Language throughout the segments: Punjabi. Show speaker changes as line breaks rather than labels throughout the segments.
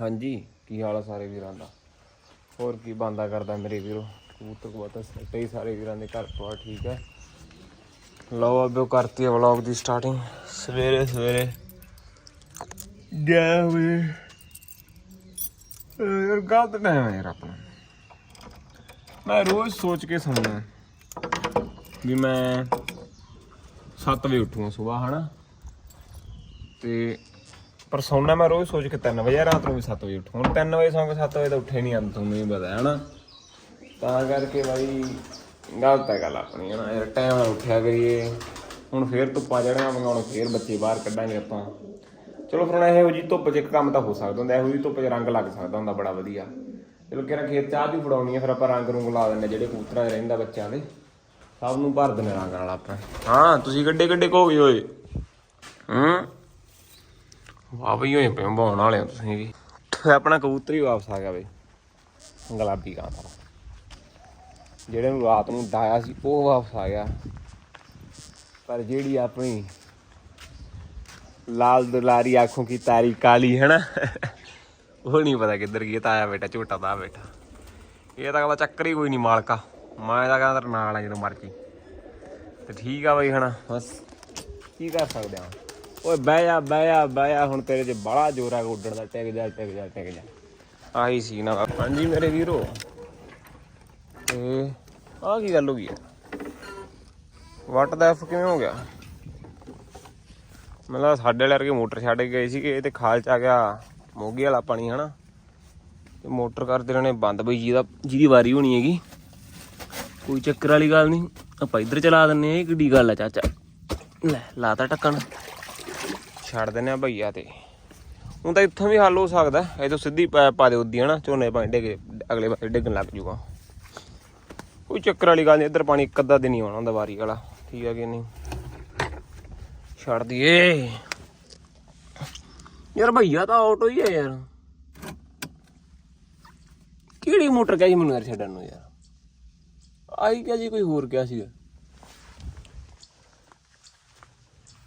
ਹਾਂਜੀ, ਕੀ ਹਾਲ ਆ ਸਾਰੇ ਵੀਰਾਂ ਦਾ? ਹੋਰ ਕੀ ਬੰਦਾ ਕਰਦਾ ਮੇਰੇ ਵੀਰੋ? ਕਬੂਤਰ ਕਬੂਤਰ ਸੱਟੇ ਹੀ ਸਾਰੇ ਵੀਰਾਂ ਦੇ, ਘਰ ਪਾ ਠੀਕ ਹੈ ਲਓ ਅੱਗੇ ਕਰਤੀ ਹੈ ਵਲੌਗ ਦੀ ਸਟਾਰਟਿੰਗ ਸਵੇਰੇ ਸਵੇਰੇ। ਗਿਆ ਵੇ। ਯਾਰ ਗਲਤ ਟਾਈਮ ਹੈ ਯਾਰ ਆਪਣਾ। ਮੈਂ ਰੋਜ਼ ਸੋਚ ਕੇ ਸੌਂਦਾ ਵੀ ਮੈਂ 7 ਵਜੇ ਉੱਠੂਗਾ ਸਵੇਰ ਹਨਾ? ਤੇ ਪਰ ਸੌਣਾ ਮੈਂ ਰੋਜ਼ ਸੋਚ ਕੇ 3 ਵਜੇ, ਰਾਤ ਨੂੰ ਵੀ 7 ਵਜੇ ਉੱਠੂ। ਹੁਣ 3 ਵਜੇ ਸੌਂ ਕੇ 7 ਵਜੇ ਤਾਂ ਉੱਠੇ ਨਹੀਂ ਆਂਦਾ ਤੁਹਾਨੂੰ ਹੀ ਪਤਾ ਹੈ ਨਾ। ਤਾਂ ਕਰਕੇ ਬਾਈ, ਗਲਤ ਹੈ ਗੱਲ ਆਪਣੀ ਨਾ। ਯਾਰ ਟਾਈਮ ਨਾਲ ਉੱਠਿਆ ਕਰੀਏ। ਹੁਣ ਫੇਰ ਧੁੱਪਾਂ ਚੜ੍ਹਨਾ ਮੰਗਾਉਣ ਫੇਰ ਬੱਚੇ ਬਾਹਰ ਕੱਢਾਂਗੇ ਆਪਾਂ। ਚਲੋ ਫਿਰ ਹੁਣ ਇਹੋ ਜੀ ਧੁੱਪ 'ਚ ਇੱਕ ਕੰਮ ਤਾਂ ਹੋ ਸਕਦਾ ਹੁੰਦਾ, ਇਹੋ ਜੀ ਧੁੱਪ 'ਚ ਰੰਗ ਲੱਗ ਸਕਦਾ ਹੁੰਦਾ ਬੜਾ ਵਧੀਆ। ਚਲੋ ਕਿਹੜਾ ਖੇਤ ਚਾਹ ਵੀ ਫੜਾਉਣੀ ਹੈ ਫਿਰ ਆਪਾਂ ਰੰਗ ਰੁੰਗ ਲਾ ਦਿੰਦੇ ਜਿਹੜੇ ਕਬੂਤਰਾਂ 'ਚ ਰਹਿੰਦਾ ਬੱਚਿਆਂ ਦੇ। ਸਭ ਨੂੰ ਭਰ ਦਿੰਦੇ ਰੰਗ ਨਾਲ ਆਪਾਂ। ਹਾਂ, ਤੁਸੀਂ ਗੱਡੇ ਗੱਡੇ ਕੋ ਗਏ ਹੋਏ ਹੂੰ? ਵਾਹ ਬਈ ਹੋਏ ਪਏ ਭਾਉਣ ਵਾਲੇ ਹੋ ਤੁਸੀਂ ਵੀ। ਆਪਣਾ ਕਬੂਤਰ ਹੀ ਵਾਪਸ ਆ ਗਿਆ ਬਈ। ਗੁਲਾਬੀ ਕਾਂ ਦਾ। ਜਿਹੜੇ ਨੂੰ ਰਾਤ ਨੂੰ ਡਾਇਆ ਸੀ, ਉਹ ਵਾਪਸ ਆ ਗਿਆ। ਪਰ ਜਿਹੜੀ ਆਪਣੀ ਲਾਲ ਦੁਲਾਰੀ ਆਂਖੋਂ ਕੀ ਤਾਰੀ ਕਾਲੀ ਹੈ ਨਾ ਉਹ ਨਹੀਂ ਪਤਾ ਕਿੱਧਰ ਗਈ ਤਾਇਆ ਬੇਟਾ, ਝੋਟਾ ਦਾ ਬੇਟਾ। ਇਹ ਤਾਂ ਕਹਿੰਦਾ ਚੱਕਰ ਹੀ ਕੋਈ ਨਹੀਂ ਮਾਲਕਾ। ਮੈਂ ਤਾਂ ਕਹਿੰਦਾ ਨਾਲ ਆ ਜਦੋਂ ਮਰਜ਼ੀ। ਤੇ ਠੀਕ ਆ ਬਈ, ਹਨਾ? ਬਸ। ਕੀ ਕਰ ਸਕਦੇ ਆ ਓਏ ਬਹਿ ਜਾ ਬਹਿ ਜਾ ਬਹਿ ਜਾ ਹੁਣ ਤੇਰੇ 'ਚ ਬੜਾ ਜ਼ੋਰ ਆ ਉੱਡਣ ਦਾ ਟਿਕ ਜਾ ਟਿਕ ਜਾ ਟਿਕ ਜਾ। ਆਹੀ ਸੀ ਨਾ ਹਾਂਜੀ ਮੇਰੇ ਵੀਰੋ। ਤੇ ਆਹ ਕੀ ਗੱਲ ਹੋ ਗਈ ਵਾਟ ਦਾ ਐਫ ਕਿਵੇਂ ਹੋ ਗਿਆ? ਮਤਲਬ ਸਾਡੇ ਵਾਲੇ ਵਰਗੇ ਮੋਟਰ ਛੱਡ ਕੇ ਗਏ ਸੀਗੇ ਇਹ ਤੇ ਖਾਲ ਚ ਆ ਗਿਆ ਮੋਗੇ ਵਾਲਾ ਪਾਣੀ ਹਨਾ? ਤੇ ਮੋਟਰ ਕਰਦੇ ਰਹਿਣੇ ਬੰਦ ਬਈ ਜਿਹਦਾ ਜਿਹਦੀ ਵਾਰੀ ਹੋਣੀ ਹੈਗੀ। ਕੋਈ ਚੱਕਰ ਵਾਲੀ ਗੱਲ ਨਹੀਂ। ਆਪਾਂ ਇੱਧਰ ਚਲਾ ਦਿੰਨੇ ਆ ਇਹ ਕਿੱਡੀ ਗੱਲ ਆ ਚਾਚਾ। ਲੈ ਲਾਤਾ ਟੱਕਣ। ਛੱਡ ਦਿੰਨੇ ਆ ਭਈਆ ਤੇ। ਹੁਣ ਤਾਂ ਇੱਥੋਂ ਵੀ ਹੱਲ ਹੋ ਸਕਦਾ। ਇਹ ਤੋਂ ਸਿੱਧੀ ਪਾ ਦੇ ਉੱਦੀ ਹਨਾ ਝੋਨੇ ਪਾਣੀ ਡਿੱਗੇ, ਅਗਲੇ ਪਾਸੇ ਡਿੱਗਣ ਲੱਗ ਜੂਗਾ। ਕੋਈ ਚੱਕਰ ਵਾਲੀ ਗੱਲ ਨਹੀਂ ਇੱਧਰ ਪਾਣੀ ਇੱਕ ਅੱਧਾ ਦਿਨ ਹੀ ਆਉਣਾ ਹੁੰਦਾ ਵਾਰੀ ਵਾਲਾ। ਠੀਕ ਆ ਕਿ ਨਹੀਂ? ਛੱਡ ਦਈਏ। ਯਾਰ ਭਈਆ ਤਾਂ ਆਟੋ ਹੀ ਹੈ ਯਾਰ। ਕਿਹੜੀ ਮੋਟਰ ਕਹੀ ਮੈਨੂੰ ਯਾਰ ਛੱਡਣ ਨੂੰ ਯਾਰ? ਆਈ ਕਿਹਾ ਜੀ ਕੋਈ ਹੋਰ ਕਿਆ ਸੀਗਾ।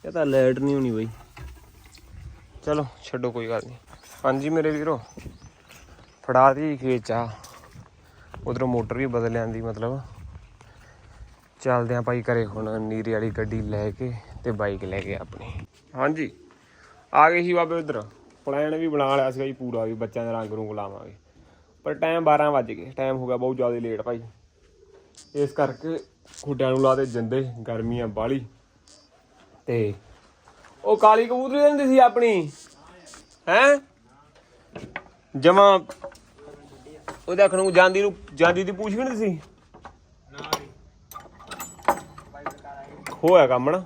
ਇਹ ਤਾਂ ਲਾਈਟ ਨਹੀਂ ਹੋਣੀ ਬਈ। ਚਲੋ, ਛੱਡੋ ਕੋਈ ਗੱਲ ਨਹੀਂ ਹਾਂਜੀ ਮੇਰੇ ਵੀਰੋ, ਫੜਾ ਦੀ ਖੇਚ ਆ। ਉਧਰੋਂ ਮੋਟਰ ਵੀ ਬਦਲ ਲਿਆਂਦੀ, ਮਤਲਬ। ਚੱਲਦੇ ਆਂ ਭਾਈ ਘਰੇ ਹੁਣ, ਨੀਰੇ ਵਾਲੀ ਗੱਡੀ ਲੈ ਕੇ ਤੇ ਬਾਈਕ ਲੈ ਕੇ ਆਪਣੀ। ਹਾਂਜੀ, ਆ ਗਏ ਸੀ ਬਾਬੇ ਉਧਰ। ਪਲਾਨ ਵੀ ਬਣਾ ਲਿਆ ਸੀਗਾ ਜੀ ਪੂਰਾ ਵੀ ਬੱਚਿਆਂ ਦੇ ਰੰਗ ਰੂੰਗ ਲਾਵਾਂਗੇ। ਪਰ ਟਾਈਮ 12 ਵੱਜ ਗਏ ਟਾਈਮ ਹੋ ਗਿਆ ਬਹੁਤ ਜ਼ਿਆਦਾ ਲੇਟ ਭਾਈ। ਇਸ ਕਰਕੇ ਖੁੱਡਿਆਂ ਨੂੰ ਲਾ ਦੇ ਜਿੰਦੇ ਗਰਮੀ ਆ ਬਾਲੀ ਤੇ ਉਹ ਕਾਲੀ ਕਬੂਤਰੀ ਰਹਿੰਦੀ ਸੀ ਆਪਣੀ। ਹੈ? ਜਮਾ ਉਹਦੇ ਅੱਖ ਨੂੰ ਜਾਂਦੀ ਨੂੰ ਜਾਂਦੀ ਦੀ ਪੂਛ ਵੀ ਨਹੀਂ ਸੀ। ਹੋਇਆ ਕੰਮ ਨਾ।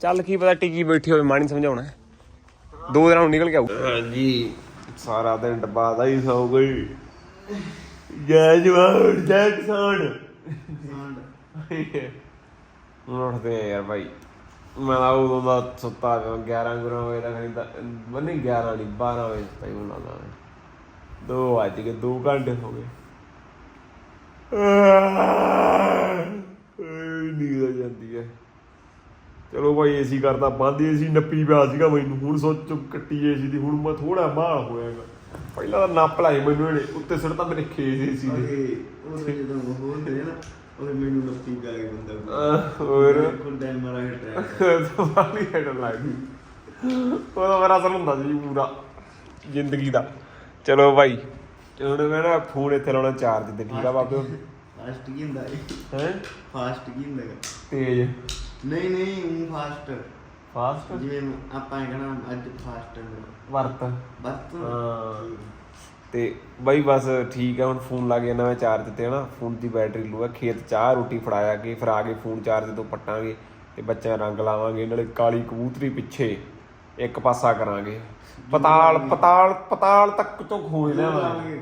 ਚੱਲ ਕੀ ਪਤਾ ਟਿਕੀ ਬੈਠੀ ਹੋਵੇ ਮਾਣੀ ਸਮਝਾਉਣਾ। ਦੋ ਦਿਨਾਂ ਨੂੰ ਨਿਕਲ ਕੇ ਆਊ। ਹਾਂਜੀ ਸਾਰਾ ਦਿਨ ਡੱਬਾ ਦਾ ਹੀ ਸੌ ਗਈ। ਜੈ ਜਵਾਨ ਜੈ ਕਿਸਾਨ। ਉੱਠਦੇ ਆ ਯਾਰ ਭਾਈ ਮੈਂ ਤਾਂ ਉਦੋਂ ਦਾ ਸੁੱਤਾ ਪਿਆ 11 ਗੁਰਾਂ ਵਜੇ ਦਾ ਖਰੀਦਾ ਬੰਨੇ 11 ਨਹੀਂ 12 ਵਜੇ ਤਾਈ ਉਹਨਾਂ ਦਾ ਦੋ ਵੱਜ ਗਏ 2 ਘੰਟੇ ਹੋ ਗਏ। ਨੀਂਦ ਆ ਜਾਂਦੀ ਹੈ ਚਲੋ ਭਾਈ ਏਸੀ ਕਰਦਾ ਬੰਦ ਏਸੀ ਨੱਪੀ ਪਿਆ ਸੀਗਾ ਮੈਨੂੰ। ਹੁਣ ਸੋਚੋ ਕੱਟੀ ਏਸੀ ਦੀ, ਹੁਣ ਮੈਂ ਥੋੜਾ ਮਾਲ ਹੋਇਆਗਾ ਪਹਿਲਾਂ ਤਾਂ ਨੱਪ ਲਾਈ ਮੈਨੂੰ ਇਹਨੇ, ਉੱਤੇ ਸਿਰ ਤਾਂ ਮੇਰੇ ਖੇਸ ਏਸੀ ਦੇ
ਉਹਦੇ ਜਦੋਂ ਉਹ ਹੁੰਦੇ ਨੇ ਨਾ ਉਹਦੇ ਮੈਨੂੰ ਨੱਪੀ ਪੈ ਗਈ ਬੰਦਾ।
ਆਹ, ਹੋਰ?
ਕੋਲ ਟਾਈਮ ਮਾਰਾ ਹਟਿਆ
ਸਵਾਲੀ ਹੈਡ ਲੱਗੀ ਉਹਦਾ ਮੇਰਾ ਅਸਰ ਹੁੰਦਾ ਸੀ ਪੂਰਾ ਜ਼ਿੰਦਗੀ ਦਾ। ਚਲੋ ਭਾਈ ਹੁਣ ਮੈਂ ਨਾ ਫੋਨ ਇੱਥੇ ਲਾਉਣਾ ਚਾਰਜ ਤੇ ਠੀਕ ਆ ਬਾਬੇ?
ਫਾਸਟ ਕੀ ਹੁੰਦਾ
ਹੈ?
ਫਾਸਟ ਕੀ ਹੁੰਦਾ?
ਤੇਜ।
ਨਹੀਂ ਨਹੀਂ ਉਹ ਫਾਸਟ
ਫਾਸਟ
ਜਿਵੇਂ ਆਪਾਂ ਇਹ ਕਹਣਾ ਅੱਜ ਫਾਸਟ
ਵਰਤ।
ਬਸ
ਹਾਂ। ਤੇ ਬਾਈ ਬਸ ਠੀਕ ਆ ਹੁਣ ਫੋਨ ਲੱਗ ਜਾਣਾ ਮੈਂ ਚਾਰਜ ਤੇ ਹਨਾ। ਫੋਨ ਦੀ ਬੈਟਰੀ ਲੋ ਖੇਤ ਚਾਹ ਰੋਟੀ ਫੜਾਇਆ ਕੇ ਫਿਰ ਆ ਕੇ ਫੋਨ ਚਾਰਜ ਤੋਂ ਪੱਟਾਂਗੇ ਤੇ ਬੱਚਿਆਂ ਰੰਗ ਲਾਵਾਂਗੇ ਨਾਲੇ ਕਾਲੀ ਕਬੂਤਰੀ ਪਿੱਛੇ ਇੱਕ ਪਾਸਾ ਕਰਾਂਗੇ। ਪਤਾਲ ਪਤਾਲ ਪਤਾਲ ਤੱਕ ਤੋਂ ਖੋਜ ਲਿਆਵਾਂਗੇ।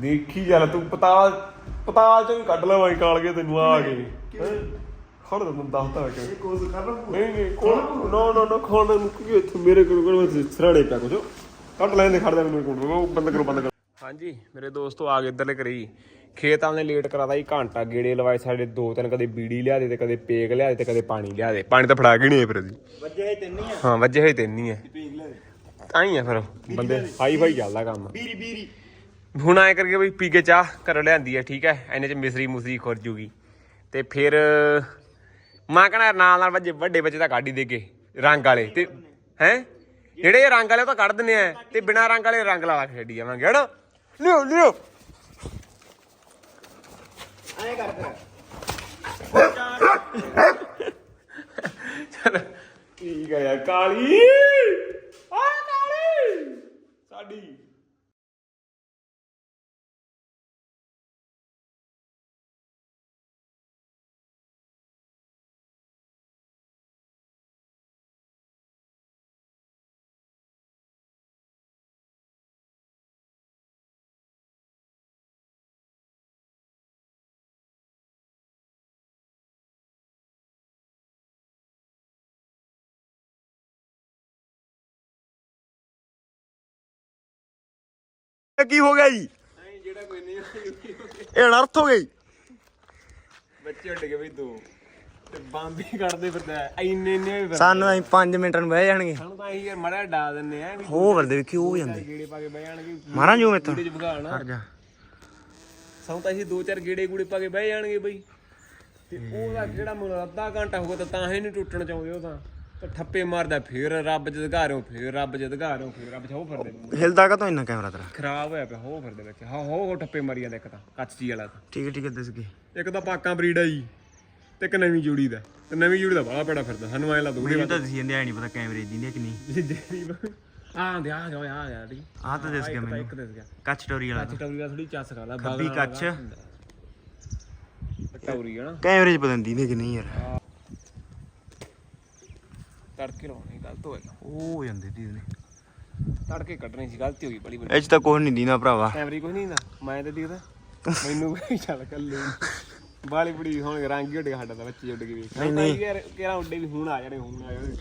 ਦੇਖੀ ਚੱਲ ਤੂੰ ਪਤਾਲ ਪਤਾਲ ਚੋਂ ਵੀ ਕੱਢ ਲਵਾਂਗੇ ਕਾਲ ਕੇ ਤੈਨੂੰ ਆ ਕੇ। ਖੜ ਤੈਨੂੰ ਦੱਸਦਾ ਕਿ
ਇਹ ਕੋਸ ਕਰ ਲਓ
ਨਹੀਂ ਨਹੀਂ ਕੋਣ ਨੋ ਨੋ ਨੋ ਖਾਣ ਨੂੰ ਕੀ ਇੱਥੇ ਮੇਰੇ ਕੋਲ ਕੋਲ ਸਰਾੜੇ ਪਿਆ ਕੁਝ ਕੱਟ ਲੈਂਦੇ ਖੜ ਜਾ ਮੈਨੂੰ ਕੋਲ ਉਹ ਬੰਦ ਕਰੋ ਬੰਦ ਕਰੋ। ਹਾਂਜੀ ਮੇਰੇ ਦੋਸਤੋ ਆ ਗਏ ਇੱਧਰਲੇ ਕਰੀ ਖੇਤ ਆਲੇ ਲੇਟ ਕਰਾਦਾ ਹੀ ਘੰਟਾ ਗੇੜੇ ਲਵਾਏ ਸਾਡੇ ਦੋ ਤਿੰਨ ਕਦੇ ਬੀੜੀ ਲਿਆ ਦੇ ਤੇ ਕਦੇ ਪੇਕ ਲਿਆ ਦੇ ਤੇ ਕਦੇ ਪਾਣੀ ਲਿਆ ਦੇ ਪਾਣੀ ਤਾਂ ਫੜਾ ਕੇ ਨਹੀਂ ਆਏ ਫਿਰ ਅਸੀਂ।
ਵੱਜੇ ਹੈ ਤਿੰਨ ਹੀ ਆ।
ਹਾਂ ਵੱਜੇ ਹੋਏ ਤਿੰਨ ਹੀ
ਲੈ
ਤਾਂ ਹੀ ਆ ਫਿਰ ਬੰਦੇ ਹਾਈ ਫਾਈ ਚੱਲਦਾ ਕੰਮ।
ਬੀਰੀ ਬੀਰੀ
ਹੁਣ ਐ ਕਰਕੇ ਬਈ ਪੀ ਕੇ ਚਾਹ ਕਰ ਲਿਆਂਦੀ ਐ ਠੀਕ ਐ ਐਨੇ ਚ ਮਿਸਰੀ ਮੁਸਰੀ ਖੁਰ ਜੂਗੀ। ਤੇ ਫਿਰ ਮੈਂ ਕਹਣਾ ਨਾਲ ਨਾਲ ਵੱਜੇ ਵੱਡੇ ਬੱਚੇ ਤਾਂ ਕਾਢੀ ਦੇ ਕੇ ਰੰਗ ਵਾਲੇ। ਤੇ ਹੈ? ਜਿਹੜੇ ਰੰਗ ਵਾਲੇ ਉਹ ਤਾਂ ਕੱਢ ਦਿੰਨੇ ਆ ਤੇ ਬਿਨਾ ਰੰਗ ਵਾਲੇ ਰੰਗ ਲਾ ਲਾ ਕੇ ਛੱਡੀ ਜਾਵਾਂਗੇ ਹਨਾ? ਲਿਓ ਲਿਓ।
ਐਂ ਕਰ
ਚਲ। ਠੀਕ ਆ ਯਾਰ ਕਾਲੀ।
ਕੀ ਹੋ ਗਿਆ ਜੀ?
ਜਿਹੜਾ ਕੋਈ ਨਹੀਂ
ਇਹ ਅਨਰਥ ਹੋ ਗਈ
ਬੱਚੇ ਉੱਡ ਗਏ ਬਈ ਦੋ। ਤੇ ਬੰਦ ਹੀ ਕੱਢਦੇ ਫਿਰਦਾ ਐਨੇ ਨੇ ਵੀ ਫਿਰਦੇ।
ਸਾਨੂੰ ਅਸੀਂ 5 ਮਿੰਟਾਂ ਨੂੰ ਬਹਿ ਜਾਣਗੇ।
ਸਾਨੂੰ ਤਾਂ ਅਸੀਂ ਯਾਰ ਮੜਾ ਡਾ ਦਿੰਨੇ ਆ
ਹੋ ਵਰਦੇ ਵੇਖੀ ਉਹ ਜਾਂਦੇ?
ਗੇੜੇ ਪਾ ਕੇ ਬਹਿ ਜਾਣਗੇ।
ਮਾਰਾਂ ਜੋ ਮੇਤੋਂ
ਵੀਡੀਓ ਚ ਭਗਾਣਾ
ਹਟ ਜਾ।
ਸਾਨੂੰ ਤਾਂ ਅਸੀਂ ਦੋ ਚਾਰ ਗੇੜੇ ਗੂੜੇ ਪਾ ਕੇ ਬਹਿ ਜਾਣਗੇ ਬਈ। ਤੇ ਉਹਦਾ ਜਿਹੜਾ ਅੱਧਾ ਘੰਟਾ ਹੋਊਗਾ ਤਾਂ ਤਾਂ ਹੀ ਨਹੀਂ ਟੁੱਟਣ ਚਾਹੁੰਦੇ ਉਹ ਤਾਂ। ਤੇ ਠੱਪੇ ਮਾਰਦਾ ਫੇਰ ਰੱਬ ਜਦਗਾਰੋਂ ਫੇਰ ਰੱਬ ਜਦਗਾਰੋਂ ਫੇਰ ਰੱਬ ਚ ਹੋ ਫਿਰਦੇ।
ਹਿਲਦਾ ਕਾ ਇੰਨਾ ਕੈਮਰਾ ਤੇਰਾ?
ਖਰਾਬ ਹੋਇਆ ਪਿਆ ਹੋ ਫਿਰਦੇ ਵਿੱਚ। ਹਾਂ ਹੋ ਹੋ ਠੱਪੇ ਮਾਰੀ ਜਾਂਦੇ ਇੱਕ ਤਾਂ ਕੱਚ ਜੀ ਵਾਲਾ। ਤਾਂ
ਠੀਕ ਹੈ ਠੀਕ ਹੈ ਦੱਸ ਗਏ
ਇੱਕ ਤਾਂ ਪਾਕਾਂ ਬਰੀਡ ਆ ਜੀ ਤੇ ਇੱਕ ਨਵੀਂ ਜੋੜੀ ਦਾ। ਤੇ ਨਵੀਂ ਜੋੜੀ ਦਾ ਬੜਾ ਪੜਾ ਫਿਰਦਾ ਸਾਨੂੰ ਐ ਲਾ ਦੂੜੇ
ਮੈਨੂੰ ਤਾਂ ਦੱਸੀ ਜਾਂਦੇ ਐ ਨਹੀਂ ਪਤਾ ਕੈਮਰੇ ਦੀ ਨਹੀਂ ਕਿ ਨਹੀਂ।
ਜਿਹੜੀ ਆ ਦੇ ਆ ਠੀਕ।
ਤਾਂ ਦੱਸ ਗਿਆ
ਤਾਂ
ਮੈਨੂੰ।
ਇੱਕ ਦਿਸ ਗਿਆ।
ਕੱਚ ਟੋਰੀ ਵਾਲਾ
ਕੱਚ ਟੌਰੀ ਦਾ ਥੋੜੀ ਚੱਸ ਕਰਦਾ
ਖੱਬੀ ਕੱਚ।
ਟੌਰੀ ਹੈ ਨਾ।
ਕੈਮਰੇ 'ਚ ਪਤਾ ਨਹੀਂ ਕਿ ਨਹੀਂ ਯਾਰ।
ਤੜਕੇ ਲਾਉਣੀ ਗਲਤ ਹੋਇਆ
ਉਹ ਹੋ ਜਾਂਦੇ ਦੀਨੇ
ਤੜਕੇ ਕੱਢਣੀ ਸੀ ਗਲਤੀ ਹੋ ਗਈ ਬੜੀ ਬੜੀ
ਇਹ 'ਚ ਤਾਂ ਕੁਝ ਨਹੀਂ ਦੀਨਾ ਭਰਾਵਾ।
ਕੈਮਰੇ ਕੋਈ ਨਹੀਂ ਹੁੰਦਾ ਮੈਂ ਤੇ ਦਿਖਦਾ ਮੈਨੂੰ ਵੀ ਚੱਲ ਕੱਲੇ। ਬਾਲੀ ਬੜੀ ਹੁਣ ਰੰਗ ਹੀ ਉੱਡ ਗਿਆ ਸਾਡਾ ਤਾਂ ਬੱਚੇ ਉੱਡ ਵੇਖ। ਨਹੀਂ ਨਹੀਂ। ਯਾਰ ਕਿਹੜਾ ਉੱਡੇ ਵੀ ਹੁਣ ਆ ਜਾਣੇ ਹੁਣ ਆ ਜਾਣੇ।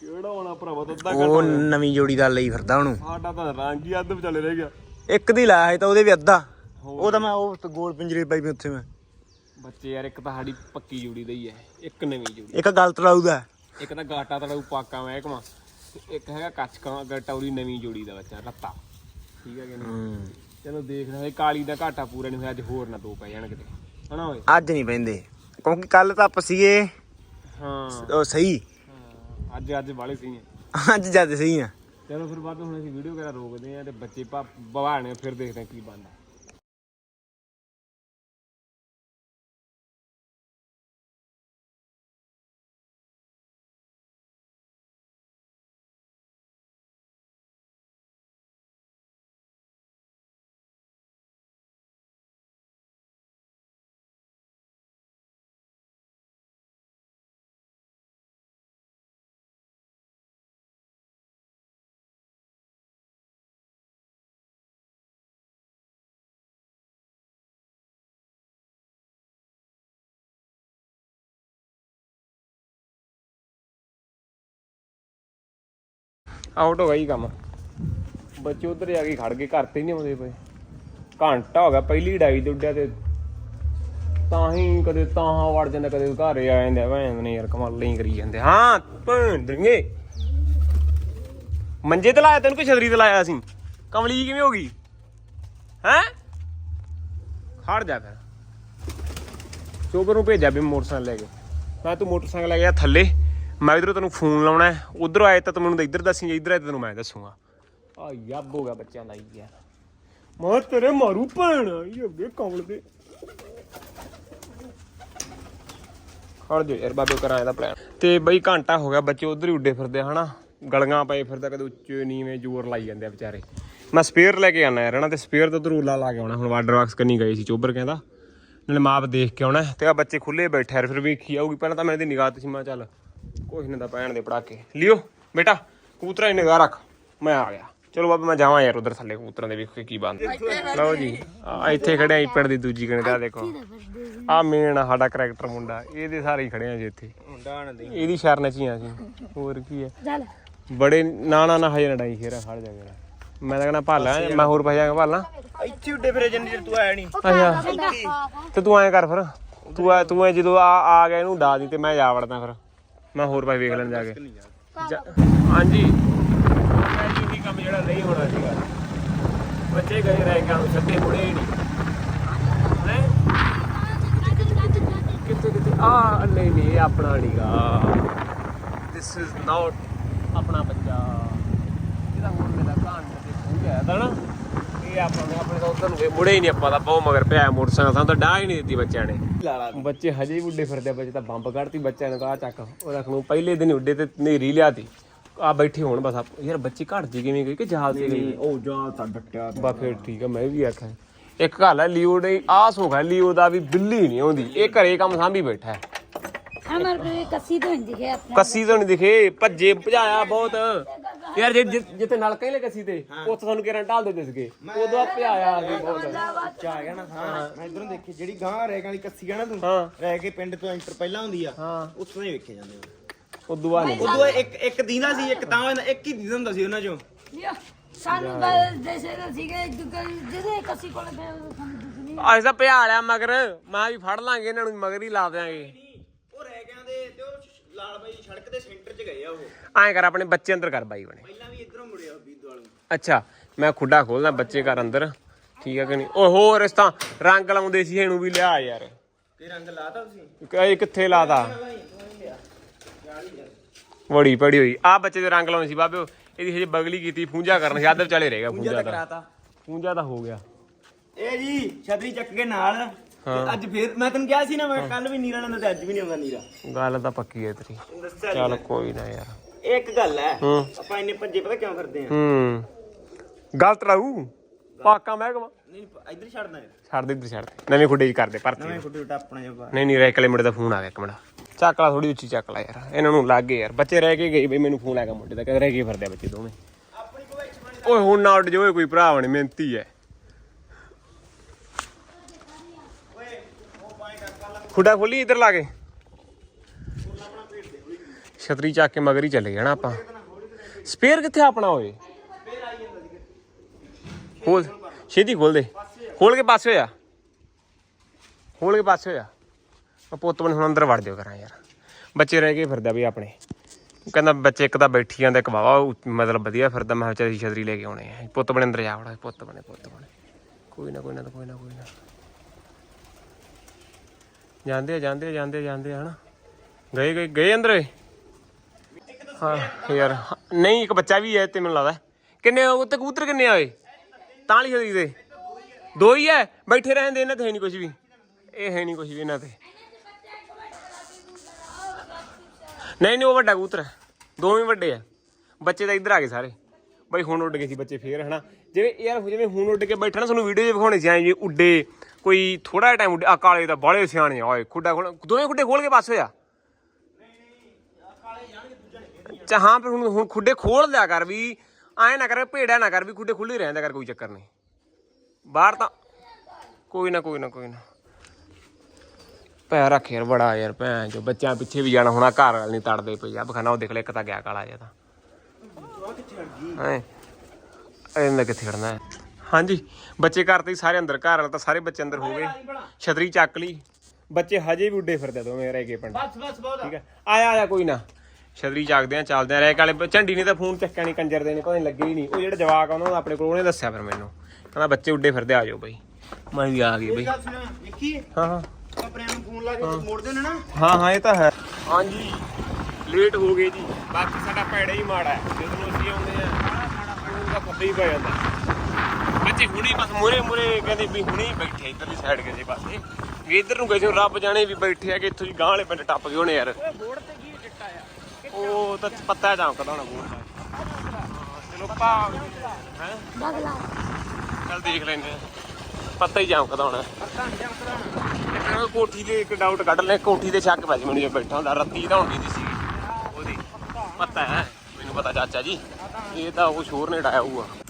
ਕਿਹੜਾ ਹੋਣਾ ਭਰਾਵਾ ਤਾਂ ਅੱਧਾ
ਉਹ
ਘੰਟਾ।
ਨਵੀਂ ਜੋੜੀ ਦਾ ਲਈ ਫਿਰਦਾ ਉਹਨੂੰ।
ਸਾਡਾ ਤਾਂ ਰੰਗ ਹੀ ਅੱਧ ਵਿਚਾਲੇ ਰਹਿ ਗਿਆ।
ਇੱਕ ਦੀ ਲਾਇਆ ਸੀ ਤਾਂ ਉਹਦੇ ਵੀ ਅੱਧਾ। ਉਹ ਤਾਂ ਮੈਂ ਉਹ ਤਾਂ ਗੋਲ ਪਿੰਜਰੇ ਪਾਈ ਵੀ ਉੱਥੇ ਮੈਂ।
ਬੱਚੇ ਯਾਰ ਇੱਕ ਤਾਂ ਸਾਡੀ ਪੱਕੀ ਜੋੜੀ ਦਾ ਹੀ ਹੈ। ਇੱਕ ਨਵੀਂ ਜੋੜੀ।
ਇੱਕ ਗਲ ਤੜਾਊਦਾ
ਇੱਕ ਤਾਂ ਗਾਟਾ ਤੜਾਊ ਪਾਕਾ ਮਹਿਕਮਾ ਤੇ ਇੱਕ ਹੈਗਾ ਕੱਚ ਕਾ ਗਟੌਰੀ ਨਵੀਂ ਜੋੜੀ ਦਾ ਬੱਚਾ ਰੱਤਾ। ਠੀਕ ਹੈ ਕਿ ਨਹੀਂ? ਚਲੋ ਦੇਖਦੇ ਇਹ ਕਾਲੀ ਦਾ ਘਾਟਾ ਪੂਰਾ ਨਹੀਂ ਹੋਇਆ ਅੱਜ ਹੋਰ ਨਾ ਦੋ ਪੈ ਜਾਣ ਕਿਤੇ। ਹਨਾ ਓਏ?
ਅੱਜ ਨਹੀਂ ਪੈਂਦੇ ਕਿਉਂਕਿ ਕੱਲ ਤਾਂ ਆਪਾਂ ਸੀਗੇ।
ਹਾਂ।
ਉਹ ਸਹੀ।
ਹਾਂ, ਅੱਜ ਅੱਜ ਵਾਲੇ ਸਹੀ ਹੈ
ਅੱਜ ਜਦ ਸਹੀ ਆ।
ਚਲੋ ਫਿਰ ਬਾਅਦ ਹੁਣ ਅਸੀਂ ਵੀਡੀਓ ਵਗੈਰਾ ਰੋਕਦੇ ਆ ਤੇ ਬੱਚੇ ਭਾ ਭਵਾਣੇ ਫਿਰ ਦੇਖਦੇ ਆ ਕੀ ਬਣਦਾ। ਆਊਟ ਹੋ ਗਿਆ ਹੀ ਕੰਮ। ਬੱਚੇ ਉਧਰ ਜਾ ਕੇ ਖੜ ਗਏ, ਘਰ ਤੇ ਨਹੀਂ ਆਉਂਦੇ ਪਏ। ਘੰਟਾ ਹੋ ਗਿਆ, ਪਹਿਲੀ ਡਾਈ ਤੇ ਉੱਡਿਆ ਤੇ ਤਾਂ ਹੀ ਕਦੇ ਤਾਂ ਵੜ ਜਾਂਦਾ, ਕਦੇ ਘਰ ਆ ਜਾਂਦੇ ਭੈਣ ਨੇ ਯਾਰ, ਕਮਾਲ ਹੀ ਕਰੀ ਜਾਂਦੇ। ਹਾਂ ਭੈਣ ਦੰਗੇ ਮੰਜੇ ਤੇ ਲਾਇਆ, ਤੈਨੂੰ ਕਿ ਛਤਰੀ ਤੇ ਲਾਇਆ ਸੀ? ਕਮਲੀ ਕਿਵੇਂ ਹੋ ਗਈ? ਹੈ? ਖੜ ਜਾ ਫਿਰ। ਚੋਬਰ ਨੂੰ ਭੇਜਿਆ ਵੀ ਮੋਟਰਸਾਈਕਲ ਲੈ ਕੇ। ਮੈਂ ਤੂੰ ਮੋਟਰਸਾਈਕਲ ਲੈ ਗਿਆ ਥੱਲੇ। ਮੈਂ ਇਧਰੋਂ ਤੈਨੂੰ ਫੋਨ ਲਾਉਣਾ ਉਧਰੋਂ ਆਏ ਤਾਂ ਤੂੰ ਮੈਨੂੰ ਇੱਧਰ ਦੱਸੀ ਜੇ ਇੱਧਰ ਆਏ ਤਾਂ ਤੈਨੂੰ ਮੈਂ ਦੱਸੂਗਾ। ਆ ਯੱਬ ਹੋ ਗਿਆ ਬੱਚਿਆਂ ਦਾ ਯਾਰ ਮੈਂ ਤੇਰੇ ਮਾਰੂ ਭੈਣ। ਇਹ ਅੱਗੇ ਕਮਲ ਦੇ। ਖੜ ਜੋ ਯਾਰ ਬਾਬੇ ਕਰਾਂ ਇਹਦਾ ਪਲਾਨ ਤੇ ਬਈ ਘੰਟਾ ਹੋ ਗਿਆ ਬੱਚੇ ਉਧਰ ਹੀ ਉੱਡੇ ਫਿਰਦੇ ਆ, ਹਨਾ? ਗਲੀਆਂ ਪਏ ਫਿਰਦਾ ਕਦੇ ਉੱਚੇ ਨੀਵੇਂ ਜ਼ੋਰ ਲਾਈ ਜਾਂਦੇ ਆ ਵਿਚਾਰੇ। ਮੈਂ ਸਪੇਅਰ ਲੈ ਕੇ ਆਣਾ ਯਾਰ ਹਨਾ? ਤੇ ਸਪੇਅਰ ਤੋਂ ਧਰੂਲਾ ਲਾ ਕੇ ਆਉਣਾ ਹੁਣ ਵਾਟਰ ਵਾਕਸ ਕਰਨੀ ਗਏ ਸੀ ਚੋਬਰ ਕਹਿੰਦਾ। ਨਾਲੇ ਮਾਪ ਦੇਖ ਕੇ ਆਉਣਾ ਤੇ ਆ ਬੱਚੇ ਖੁੱਲੇ ਬੈਠੇ ਆ ਫਿਰ ਵੇਖੀ ਆਊਗੀ ਪਹਿਲਾਂ ਤਾਂ ਮੈਂ ਇਹਦੀ ਨਿਗਾਹ ਤੇ ਸੀ ਮੈਂ ਚੱਲ ਕੁਛ ਨਾ ਤਾਂ ਪੈਣ ਦੇ ਪੜਾਕੇ। ਲਿਓ ਬੇਟਾ ਕਬੂਤਰਾਂ ਦੀ ਨਿਗਾਹ ਰੱਖ। ਮੈਂ ਆ ਗਿਆ। ਚਲੋ ਬਾਬਾ ਮੈਂ ਜਾਵਾਂ ਯਾਰ ਉਧਰ ਥੱਲੇ ਕਬੂਤਰਾਂ ਦੇ ਵੇਖੋ ਕੀ ਬੰਦ ਲਓ ਜੀ ਆ ਇੱਥੇ ਖੜਿਆ ਈ ਪਿੰਡ ਦੀ ਦੂਜੀ ਆ ਦੇਖੋ। ਆ ਮੇਨ ਆ ਸਾਡਾ ਕਰੈਕਟਰ ਮੁੰਡਾ ਇਹਦੇ ਸਾਰੇ ਹੀ ਖੜੇ ਆ ਜੀ ਇੱਥੇ।
ਮੁੰਡਾ ਦੇ।
ਇਹਦੀ ਸ਼ਰਨ ਚ ਹੀ ਆ ਸੀ ਹੋਰ ਕੀ ਹੈ?
ਚੱਲ
ਬੜੇ ਨਾ ਨਾ ਨਾ ਹਜੇ ਲੜਾਈ ਖੇਰਾ ਖੜ ਜਾ ਗਿਆ ਮੈਂ ਤਾਂ ਕਹਿੰਦਾ ਭਾਲਾਂ ਮੈਂ ਹੋਰ ਪੈਸੇ ਜਾ ਭਾਲਾਂ।
ਇੱਥੇ ਉੱਡੇ ਫਿਰੇ ਜੰਨੀ ਤੂੰ ਆਇਆ ਨਹੀਂ।
ਅੱਛਾ। ਤੇ ਤੂੰ ਐਂ ਕਰ ਫਿਰ। ਤੂੰ ਐ ਤੂੰ ਐ ਜਦੋਂ ਆ ਆ ਗਿਆ ਇਹਨੂੰ ਡਾ ਦੀ ਤੇ ਮੈਂ ਜਾ ਵੜਦਾ ਫਿਰ। ਮੈਂ ਹੋਰ ਭਾਈ ਵੇਖ ਲੈਣ ਜਾ ਕੇ। ਜਾ- ਹਾਂਜੀ। ਮੈਂ ਜੀ ਉਹੀ ਕੰਮ ਜਿਹੜਾ ਨਹੀਂ ਹੋਣਾ ਸੀਗਾ। ਬੱਚੇ ਗਏ ਰਹਿ ਗਏ ਸੱਤੇ ਮੁੜੇ ਹੀ ਨਹੀਂ। ਹੈਂ? ਕਿੱਥੇ ਕਿੱਥੇ? ਆ ਨਹੀਂ ਨਹੀਂ ਇਹ ਆਪਣਾ ਨਹੀਂਗਾ। ਦਿਸ ਇਜ਼ ਨਾਟ ਆਪਣਾ ਬੱਚਾ। ਇਹਦਾ ਹੁਣ ਮੇਰਾ ਕਾਂਡ ਤੇ ਖੂਹ ਗਿਆ ਤਾਂ ਨਾ? ਇਹ ਆਪਾਂ ਨੇ ਆਪਣੇ ਤਾਂ ਉਧਰ ਨੂੰ ਗਏ ਮੁੜੇ ਹੀ ਨਹੀਂ ਆਪਾਂ ਤਾਂ ਬਹੁਤ ਮਗਰ ਪਿਆ ਮੋਟਰਸਾਈਕਲ ਸਾਨੂੰ ਤਾਂ ਡਾਹ ਹੀ ਨਹੀਂ ਦਿੱਤੀ ਬੱਚਿਆਂ ਨੇ। ਬੱਚੇ ਹਜੇ ਵੀ ਉੱਡੇ ਫਿਰਦੇ ਆ, ਬੱਚੇ ਤਾਂ ਬੰਬ ਕੱਢਤੀ ਬੱਚਿਆਂ ਨੇ ਤਾਂ ਆ ਚੱਕ ਉਹ ਰੱਖ ਨੂੰ ਪਹਿਲੇ ਦਿਨ ਹੀ ਉੱਡੇ ਤੇ ਨੇਰੀ ਲਿਆਤੀ। ਆ ਬੈਠੇ ਹੋਣ ਬਸ ਆਪ- ਯਾਰ ਬੱਚੇ ਘੜ ਜੀ ਕਿਵੇਂ ਗਏ ਕਿ ਜਹਾਜ਼ ਤੇ ਗਈ
ਉਹ ਜਾਂ ਤਾਂ ਡੱਟਿਆ
ਬਾ ਫਿਰ ਠੀਕ ਆ ਮੈਂ ਵੀ ਆਖਾਂ ਇੱਕ ਗੱਲ ਹੈ ਲੀਓ ਨੇ ਆ ਸੁਖ ਹੈ ਲੀਓ ਦਾ ਵੀ ਬਿੱਲੀ ਨਹੀਂ ਆਉਂਦੀ। ਇਹ ਘਰੇ ਕੰਮ ਸਾਂਭੀ ਬੈਠਾ ਹੈ।
ਅਮਰ ਕੋਈ ਕੱਸੀ ਤੋਂ ਹੁੰਦੀ ਹੈ ਆਪਣੇ
ਕੱਸੀ ਤੋਂ ਨਹੀਂ ਦਿਖੇ ਭੱਜੇ ਭਜਾਇਆ ਬਹੁਤ। ਯਾਰ ਜਿ- ਜਿੱਥੇ ਨਲਕਾ ਹੀ ਲੱਗਾ ਸੀ ਤੇ ਉੱਥੇ ਸਾਨੂੰ ਕਿਰਨ ਢਾਲ ਦਿੰਦੇ ਸੀਗੇ ਉਦੋਂ ਆਪੇ ਆਇਆ ਆ ਗਈ ਬਹੁਤ
ਚਾ ਗਿਆ ਨਾ ਹਾਂ ਮੈਂ ਇਧਰੋਂ ਦੇਖੀ ਜਿਹੜੀ ਗਾਂ ਰੈਕ ਵਾਲੀ ਕੱਸੀ ਆ ਨਾ ਤੂੰ
ਹਾਂ।
ਰਹਿ ਕੇ ਪਿੰਡ ਤੋਂ ਐਂਟਰ ਪਹਿਲਾਂ ਹੁੰਦੀ ਆ
ਹਾਂ।
ਉੱਥੋਂ ਹੀ ਵੇਖੇ ਜਾਂਦੇ ਆ।
ਉਦੋਂ ਬਾਅਦ ਨਹੀਂ।
ਉਦੋਂ ਇੱਕ ਇੱਕ ਦੀਂਦਾ ਸੀ ਇੱਕ ਤਾਂ ਹੁੰਦਾ- ਇੱਕ ਹੀ ਦੀਂਦਾ ਹੁੰਦਾ ਸੀ ਉਹਨਾਂ ਚੋਂ।
ਲਿਆ ਸਾਨੂੰ ਬਸ ਦੇਸੇ ਦੇ ਸੀਗੇ ਦੁਕਾਨ ਜਿਹਦੇ ਕਸੀ ਕੋਲ ਗਏ ਉਹ
ਸਾਨੂੰ ਦੁਕਾਨੀ ਅਸੀਂ ਤਾਂ ਭਜਾ ਲਿਆ ਮਗਰ ਮੈਂ ਵੀ ਫੜ ਲਾਂਗੇ ਇਹਨਾਂ ਨੂੰ ਮਗਰ ਹੀ ਲਾ ਦਿਆਂਗੇ।
ਉਹ ਰਹਿ ਗਿਆ ਤੇ ਉਹ ਲਾਲ ਬਾਈ ਦੇ ਸੈਂਟਰ 'ਚ ਗਏ ਆ ਉਹ।
ਐਂ ਕਰ ਆਪਣੇ ਬੱਚੇ ਅੰਦਰ ਕਰ ਬਾਈ ਬਣੇ।
ਪਹਿਲਾਂ ਵੀ ਇਧਰੋਂ ਮੁੜਿਆ ਬੀਦੋ ਵਾਲ ਨੂੰ।
ਅੱਛਾ ਮੈਂ ਖੁੱਡਾ ਖੋਲਦਾ ਬੱਚੇ ਘਰ ਅੰਦਰ। ਠੀਕ ਹੈ ਕਿ ਨਹੀਂ? ਓਏ ਹੋਰ ਇਸ ਤਾਂ ਰੰਗ ਲਾਉਂਦੇ ਸੀ ਇਹਨੂੰ ਵੀ ਲਿਆ ਯਾਰ।
ਤੇ ਰੰਗ ਲਾਤਾ ਤੁਸੀਂ?
ਇਹ ਕਿੱਥੇ ਲਾਦਾ ਬੜੀ ਪੜੀ ਹੋਈ। ਆ ਬੱਚੇ ਦੇ ਰੰਗ ਲਾਉਣੇ ਸੀ ਬਾਬੇ ਇਹਦੀ ਹਜੇ ਬਗਲੀ ਕੀਤੀ ਫੂੰਜਾ ਕਰਨ ਸੀ ਅੱਧ ਵਿਚਾਲੇ ਰਹਿ ਗਿਆ ਫੂੰਜਾ ਤਾਂ।
ਕਰਾਤਾ।
ਫੂੰਜਾ ਤਾਂ ਹੋ ਗਿਆ।
ਇਹ ਜੀ ਛਤਰੀ ਚੱਕ ਕੇ ਨਾਲ। ਤੇ ਅੱਜ ਫੇਰ ਮੈਂ ਤੈਨੂੰ ਕਿਹਾ ਸੀ ਨਾ ਮੈਂ ਕੱਲ ਵੀ ਨੀਰਾ ਨਾਲ ਤੇ ਅੱਜ ਵੀ ਨਹੀਂ ਆਉਂਦਾ ਨੀਰਾ।
ਗੱਲ ਤਾਂ ਪੱਕੀ ਹੈ ਤੇਰੀ।
ਦੱਸਿਆ
ਚੱਲ ਕੋਈ ਨਾ ਯਾਰ।
ਇਹ ਇੱਕ ਗੱਲ ਹੈ
ਹੂੰ।
ਆਪਾਂ ਇੰਨੇ ਭੱਜੇ ਪਤਾ ਕਿਉਂ ਫਿਰਦੇ ਆ
ਹੂੰ। ਗਲਤ ਰਹੂ। ਪਾਕਾ ਮਹਿਕਮਾ।
ਨਹੀਂ ਇੱਧਰ ਹੀ ਛੱਡਦਾ ਯਾਰ
ਛੱਡ ਦੇ ਇੱਧਰ ਛੱਡ ਦੇ। ਨਵੇਂ ਖੁੱਡੇ ਚ ਕਰਦੇ ਭਰਤੀ
ਨਵੇਂ ਫੁੱਟੇ ਟਾ ਆਪਣਾ ਜਿਹਾ
ਨਹੀਂ ਨਹੀਂ ਰੈਕਲੇ ਮੁੰਡੇ ਦਾ ਫੋਨ ਆ ਗਿਆ ਇੱਕ ਮਿੰਟ। ਚੱਕ ਲਾ ਥੋੜੀ ਉੱਚੀ ਚੱਕ ਲਾ ਯਾਰ। ਇਹਨਾਂ ਨੂੰ ਲੱਗ ਗਏ ਯਾਰ। ਬੱਚੇ ਰਹਿ ਕੇ ਗਏ ਬਈ ਮੈਨੂੰ ਫੋਨ ਆਇਆ ਮੁੰਡੇ ਦਾ। ਕਹਿੰਦਾ ਰਹਿ ਕੇ ਫਿਰਦੇ ਆ ਬੱਚੇ ਦੋਵੇਂ।
ਆਪਣੀ ਭਵਿੱਖ ਬਣ
ਓਏ ਹੁਣ ਨਾ ਉੱਡ ਜਾਓ ਕੋਈ ਭਰਾ ਬਣੇ ਮਿਹਨਤੀ ਐ
ਓਏ ਉਹ ਪਾਣੀ ਟੱਕਾ ਲਾ
ਖੁੱਡਾ ਖੋਲੀ ਇੱਧਰ ਲਾ ਕੇ। ਛਤਰੀ ਚੱਕ ਕੇ ਮਗਰ ਹੀ ਚਲੇ ਜਾਣਾ ਆਪਾਂ। ਸਪੇਅਰ ਕਿੱਥੇ ਆਪਣਾ ਓਏ? ਖੋਲ, ਛੇਤੀ ਖੋਲ ਦੇ। ਖੋਲ ਕੇ ਪਾਸੇ ਹੋਇਆ। ਖੋਲ ਕੇ ਪਾਸੇ ਹੋਇਆ। ਮੈਂ ਪੁੱਤ ਬਣ ਹੁਣ ਅੰਦਰ ਵੜ ਦਿਓ ਕਰਾਂ ਯਾਰ। ਬੱਚੇ ਰਹਿ ਗਏ ਫਿਰਦਾ ਵੀ ਆਪਣੇ। ਕਹਿੰਦਾ ਬੱਚੇ ਇੱਕ ਤਾਂ ਬੈਠੀ ਜਾਂਦੇ, ਇੱਕ ਵਾਵਾ ਮਤਲਬ ਵਧੀਆ ਫਿਰਦਾ। ਮੈਂ ਕਿਹਾ ਚੱਲ ਛਤਰੀ ਲੈ ਕੇ ਆਉਣੇ ਆ। ਪੁੱਤ ਬਣੇ ਅੰਦਰ ਜਾ ਵੜਾ, ਪੁੱਤ ਬਣੇ ਪੁੱਤ ਬਣੇ। ਕੋਈ ਨਾ ਕੋਈ ਨਾ ਕੋਈ ਨਾ ਕੋਈ ਨਾ। ਜਾਂਦੇ ਆ ਜਾਂਦੇ ਆ ਜਾਂਦੇ ਆ ਜਾਂਦੇ ਆ, ਹਨਾ? ਗਏ ਗਏ ਗਏ ਅੰਦਰ ਏ ਹਾਂ, ਯਾਰ, ਨਹੀਂ, ਇੱਕ ਬੱਚਾ ਵੀ ਹੈ ਤੇ ਮੈਨੂੰ ਲੱਗਦਾ ਕਿੰਨੇ ਉਹ ਕਬੂਤਰ ਕਿੰਨੇ ਆ ਓਏ? ਤਾਲੀ ਹੋਈ ਦੇ। ਦੋ ਹੀ ਹੈ ਬੈਠੇ ਰਹਿੰਦੇ ਇਹਨਾਂ ਤੇ ਹੈ ਨਹੀਂ ਕੁਝ ਵੀ। ਇਹ ਹੈ ਨਹੀਂ ਕੁਝ ਵੀ ਇਹਨਾਂ ਤੇ। ਨਹੀਂ ਨਹੀਂ, ਉਹ ਵੱਡਾ ਕਬੂਤਰ ਹੈ। ਦੋਵੇਂ ਵੱਡੇ ਆ। ਬੱਚੇ ਤਾਂ ਇੱਧਰ ਆ ਗਏ ਸਾਰੇ। ਬਈ ਹੁਣ ਉੱਡ ਗਏ ਸੀ ਬੱਚੇ ਫੇਰ, ਹਨਾ? ਜਿਵੇਂ ਯਾਰ ਜਿਵੇਂ ਹੁਣ ਉੱਡ ਕੇ ਬੈਠਾ ਨਾ ਤੁਹਾਨੂੰ ਵੀਡੀਓ 'ਚ ਵਿਖਾਉਣੇ ਸੀ, ਐਂ ਜੀ ਉੱਡੇ। ਕੋਈ ਥੋੜਾ ਟਾਈਮ ਆ ਕਾਲੇ ਦਾ ਬਾਲੇ ਸਿਆਣੇ ਆ, ਓਏ, ਖੁੱਡਾ ਖੋਲ ਦੋਵੇਂ ਖੁੱਡੇ ਖੋਲ ਕੇ ਪਾਸ ਹੋਇਆ ਚਾ ਹਾਂ, ਪਰ ਹੁਣ ਹੁਣ ਖੁੱਡੇ ਖੋਲ ਲਿਆ ਕਰ ਵੀ, ਐਂ ਨਾ ਕਰ, ਭੇੜਾ ਨਾ ਕਰ ਵੀ ਖੁੱਡੇ ਖੁੱਲੇ ਰਹਿੰਦਾ ਕਰ, ਕੋਈ ਚੱਕਰ ਨਹੀਂ। ਬਾਹਰ ਤਾਂ ਕੋਈ ਨਾ ਕੋਈ ਨਾ ਕੋਈ ਨਾ। ਪੈ ਰੱਖ ਯਾਰ, ਬੜਾ ਯਾਰ ਭੈਣ ਜੋ ਬੱਚਿਆਂ ਪਿੱਛੇ ਵੀ ਜਾਣਾ ਹੋਣਾ, ਘਰ ਵਾਲ ਨਹੀਂ ਤੜਦੇ ਪਈ ਆ ਬਖਾਨਾ, ਉਹ ਦੇਖ ਲੈ, ਇੱਕ ਤਾਂ ਗਿਆ ਕਾਲਾ ਜਿਹਾ ਤਾਂ।
ਉਹ ਕਿੱਥੇ
ਕਿੱਥੇ ਖੜਨਾ ਹੈ? ਹਾਂਜੀ ਬੱਚੇ ਘਰ ਤੇ ਹੀ ਸਾਰੇ ਅੰਦਰ ਘਰ ਵਾਲਾ ਤਾਂ ਸਾਰੇ ਬੱਚੇ ਅੰਦਰ ਹੋ ਗਏ ਛਤਰੀ ਚੱਕ ਲਈ। ਬੱਚੇ ਹਜੇ ਵੀ ਉੱਡੇ ਫਿਰਦੇ ਦੋਵੇਂ ਰਹਿ ਗਏ ਪਿੰਡ
ਬਸ ਬਸ ਬਹੁਤ
ਠੀਕ ਹੈ ਆਇਆ ਆਇਆ ਕੋਈ ਨਾ। ਛਤਰੀ ਚੱਕਦੇ ਆ ਚੱਲਦੇ ਆ। ਰੈਕ ਵਾਲੇ ਝੰਡੀ ਨੇ ਤਾਂ ਫੋਨ ਚੱਕਿਆ ਨਹੀਂ ਕੰਜਰ ਦੇ ਨੇ ਪਤਾ ਨਹੀਂ ਲੱਗੇ ਹੀ ਨਹੀਂ ਉਹ ਜਿਹੜਾ ਜਵਾਕ ਆ ਉਹਨਾਂ ਦਾ ਆਪਣੇ ਕੋਲ ਉਹਨੇ ਦੱਸਿਆ ਫਿਰ ਮੈਨੂੰ। ਕਹਿੰਦਾ ਬੱਚੇ ਉੱਡੇ ਫਿਰਦੇ ਆ ਜਾਓ ਬਈ। ਮੈਂ ਵੀ ਆ ਗਈ ਬਈ।
ਗੱਲ ਸੁਣ ਦੇਖੀ
ਹਾਂ ਹਾਂ।
ਆਪਣੇ ਨੂੰ ਫੋਨ ਲਾ ਕੇ ਮੋੜ ਦੇਣਾ ਨਾ।
ਹਾਂ ਹਾਂ ਇਹ ਤਾਂ ਹੈ। ਹਾਂਜੀ। ਲੇਟ ਹੋ ਗਏ ਜੀ। ਬਾਕੀ ਸਾਡਾ ਪੈੜਾ ਹੀ ਮਾੜਾ ਹੈ। ਜਦੋਂ ਅਸੀਂ ਆਉਂਦੇ ਆ ਉਹ ਤਾਂ ਪਤਾ ਹੀ ਪੈ ਜਾਂਦਾ। ਇੱਥੇ ਹੁਣੀ ਬਸ ਮੂਰੇ ਮੂਰੇ ਕਹਿੰਦੇ ਵੀ ਹੁਣੀ ਬੈਠੇ ਇਧਰਲੀ ਸਾਈਡ ਕਿਸੇ ਪਾਸੇ। ਵੀ ਇਧਰ ਨੂੰ ਗਏ ਰੱਬ ਜਾਣੇ ਵੀ ਬੈਠੇ ਆ ਕਿ ਇੱਥੋਂ ਦੀ ਗਾਂ ਵਾਲੇ ਪਿੰਡ ਟੱਪ ਗਏ ਹੋਣੇ ਯਾਰ। ਉਹ ਤਾਂ ਪੱਤਾ ਝਾਂਕਦਾ ਹੋਣਾ ਬੋਰਡ ਦਾ। ਚਲੋ ਪਾ ਹੈ? ਚਲ ਦੇਖ ਲੈਂਦੇ ਆ। ਹੀ ਝਾਂਕਦਾ ਹੋਣਾ। ਪੱਤਾ ਕੋਠੀ ਦੇ ਇੱਕ ਡਾਊਟ ਕੱਢ ਲੈ ਕੋਠੀ ਦੇ ਸ਼ੱਕ ਪੈ ਜੀ ਬੈਠਾ ਹੁੰਦਾ ਰੱਤੀ ਤਾਂ ਹੁੰਦੀ ਸੀ। ਉਹਦੀ। ਪਤਾ ਹੈ ਮੈਨੂੰ ਪਤਾ ਚਾਚਾ ਜੀ। ਇਹ ਤਾਂ ਉਹ ਸ਼ੋਰ ਨੇ ਡਾਇਆ ਹੋਊਗਾ।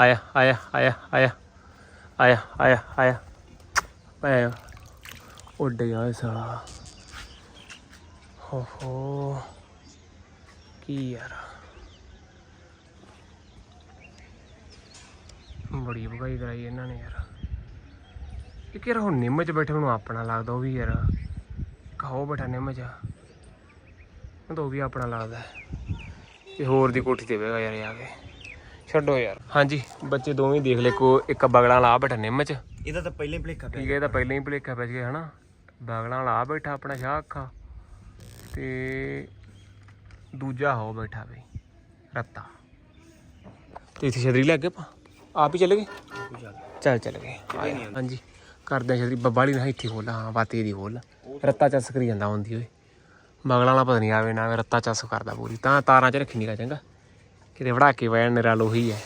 ਆਇਆ ਆਇਆ ਆਇਆ ਆਇਆ ਆਇਆ ਆਇਆ ਆਇਆ। ਭੈ ਉੱਡ ਗਿਆ ਸਾਲਾ। ਹੋ ਕੀ ਯਾਰ। ਬੜੀ ਭਗਾਈ ਕਰਾਈ ਇਹਨਾਂ ਨੇ ਯਾਰ। ਇੱਕ ਯਾਰ ਹੁਣ ਨਿੰਮ 'ਚ ਬੈਠੇ ਨੂੰ ਆਪਣਾ ਲੱਗਦਾ, ਉਹ ਵੀ ਯਾਰ। ਕਹੋ ਬੈਠਾ ਨਿੰਮ 'ਚ। ਉਹ ਵੀ ਆਪਣਾ ਲੱਗਦਾ। ਇਹ ਹੋਰ ਦੀ ਕੋਠੀ ਤੇ ਬੈਗਾ ਯਾਰ ਆ ਕੇ। ਛੱਡੋ ਯਾਰ। ਹਾਂਜੀ ਬੱਚੇ ਦੋਵੇਂ ਦੇਖ ਲੈ ਕੋ ਇੱਕ ਬਗਲਾਂ ਲਾ ਬੈਠਾ ਨਿੰਮ ਚ।
ਇਹਦਾ ਤਾਂ ਪਹਿਲੇ ਭਲੇਖਾ
ਠੀਕ ਹੈ ਇਹ ਤਾਂ ਪਹਿਲਾਂ ਹੀ ਭੁਲੇਖਾ ਪੈ ਗਿਆ ਹਨਾ? ਬਗਲਾਂ ਲਾ ਬੈਠਾ ਆਪਣਾ ਸ਼ਾਹ ਅੱਖਾਂ। ਤੇ ਦੂਜਾ ਹੋ ਬੈਠਾ ਬਈ ਰੱਤਾ। ਤੇ ਇੱਥੇ ਛਤਰੀ ਲੈ ਕੇ ਆਪਾਂ? ਆਪ ਹੀ ਚੱਲ ਗਏ? ਚੱਲ ਚੱਲ ਗਏ। ਹਾਂਜੀ ਕਰਦੇ ਆ ਛਤਰੀ। ਬੱਬਾਲੀ ਨਾ ਇੱਥੇ ਖੋਲਾ ਹਾਂ ਬਾਤੀ ਦੀ ਖੋਲ। ਰੱਤਾ ਚੱਸ ਕਰੀ ਜਾਂਦਾ ਹੁੰਦੀ ਓਏ। ਬਗਲਾਂ ਵਾਲਾ ਪਤਾ ਨਹੀਂ ਆਵੇ ਨਾ ਆਵੇ ਰੱਤਾ ਚੱਸ ਕਰਦਾ ਪੂਰੀ। ਤਾਂ ਤਾਰਾਂ 'ਚ ਰੱਖੀ ਨਹੀਂ ਚੰਗਾ। ਕਿਤੇ ਵੜਾ ਕੇ ਵੈਣ ਨਰਾ ਲੋਹੀ ਹੈ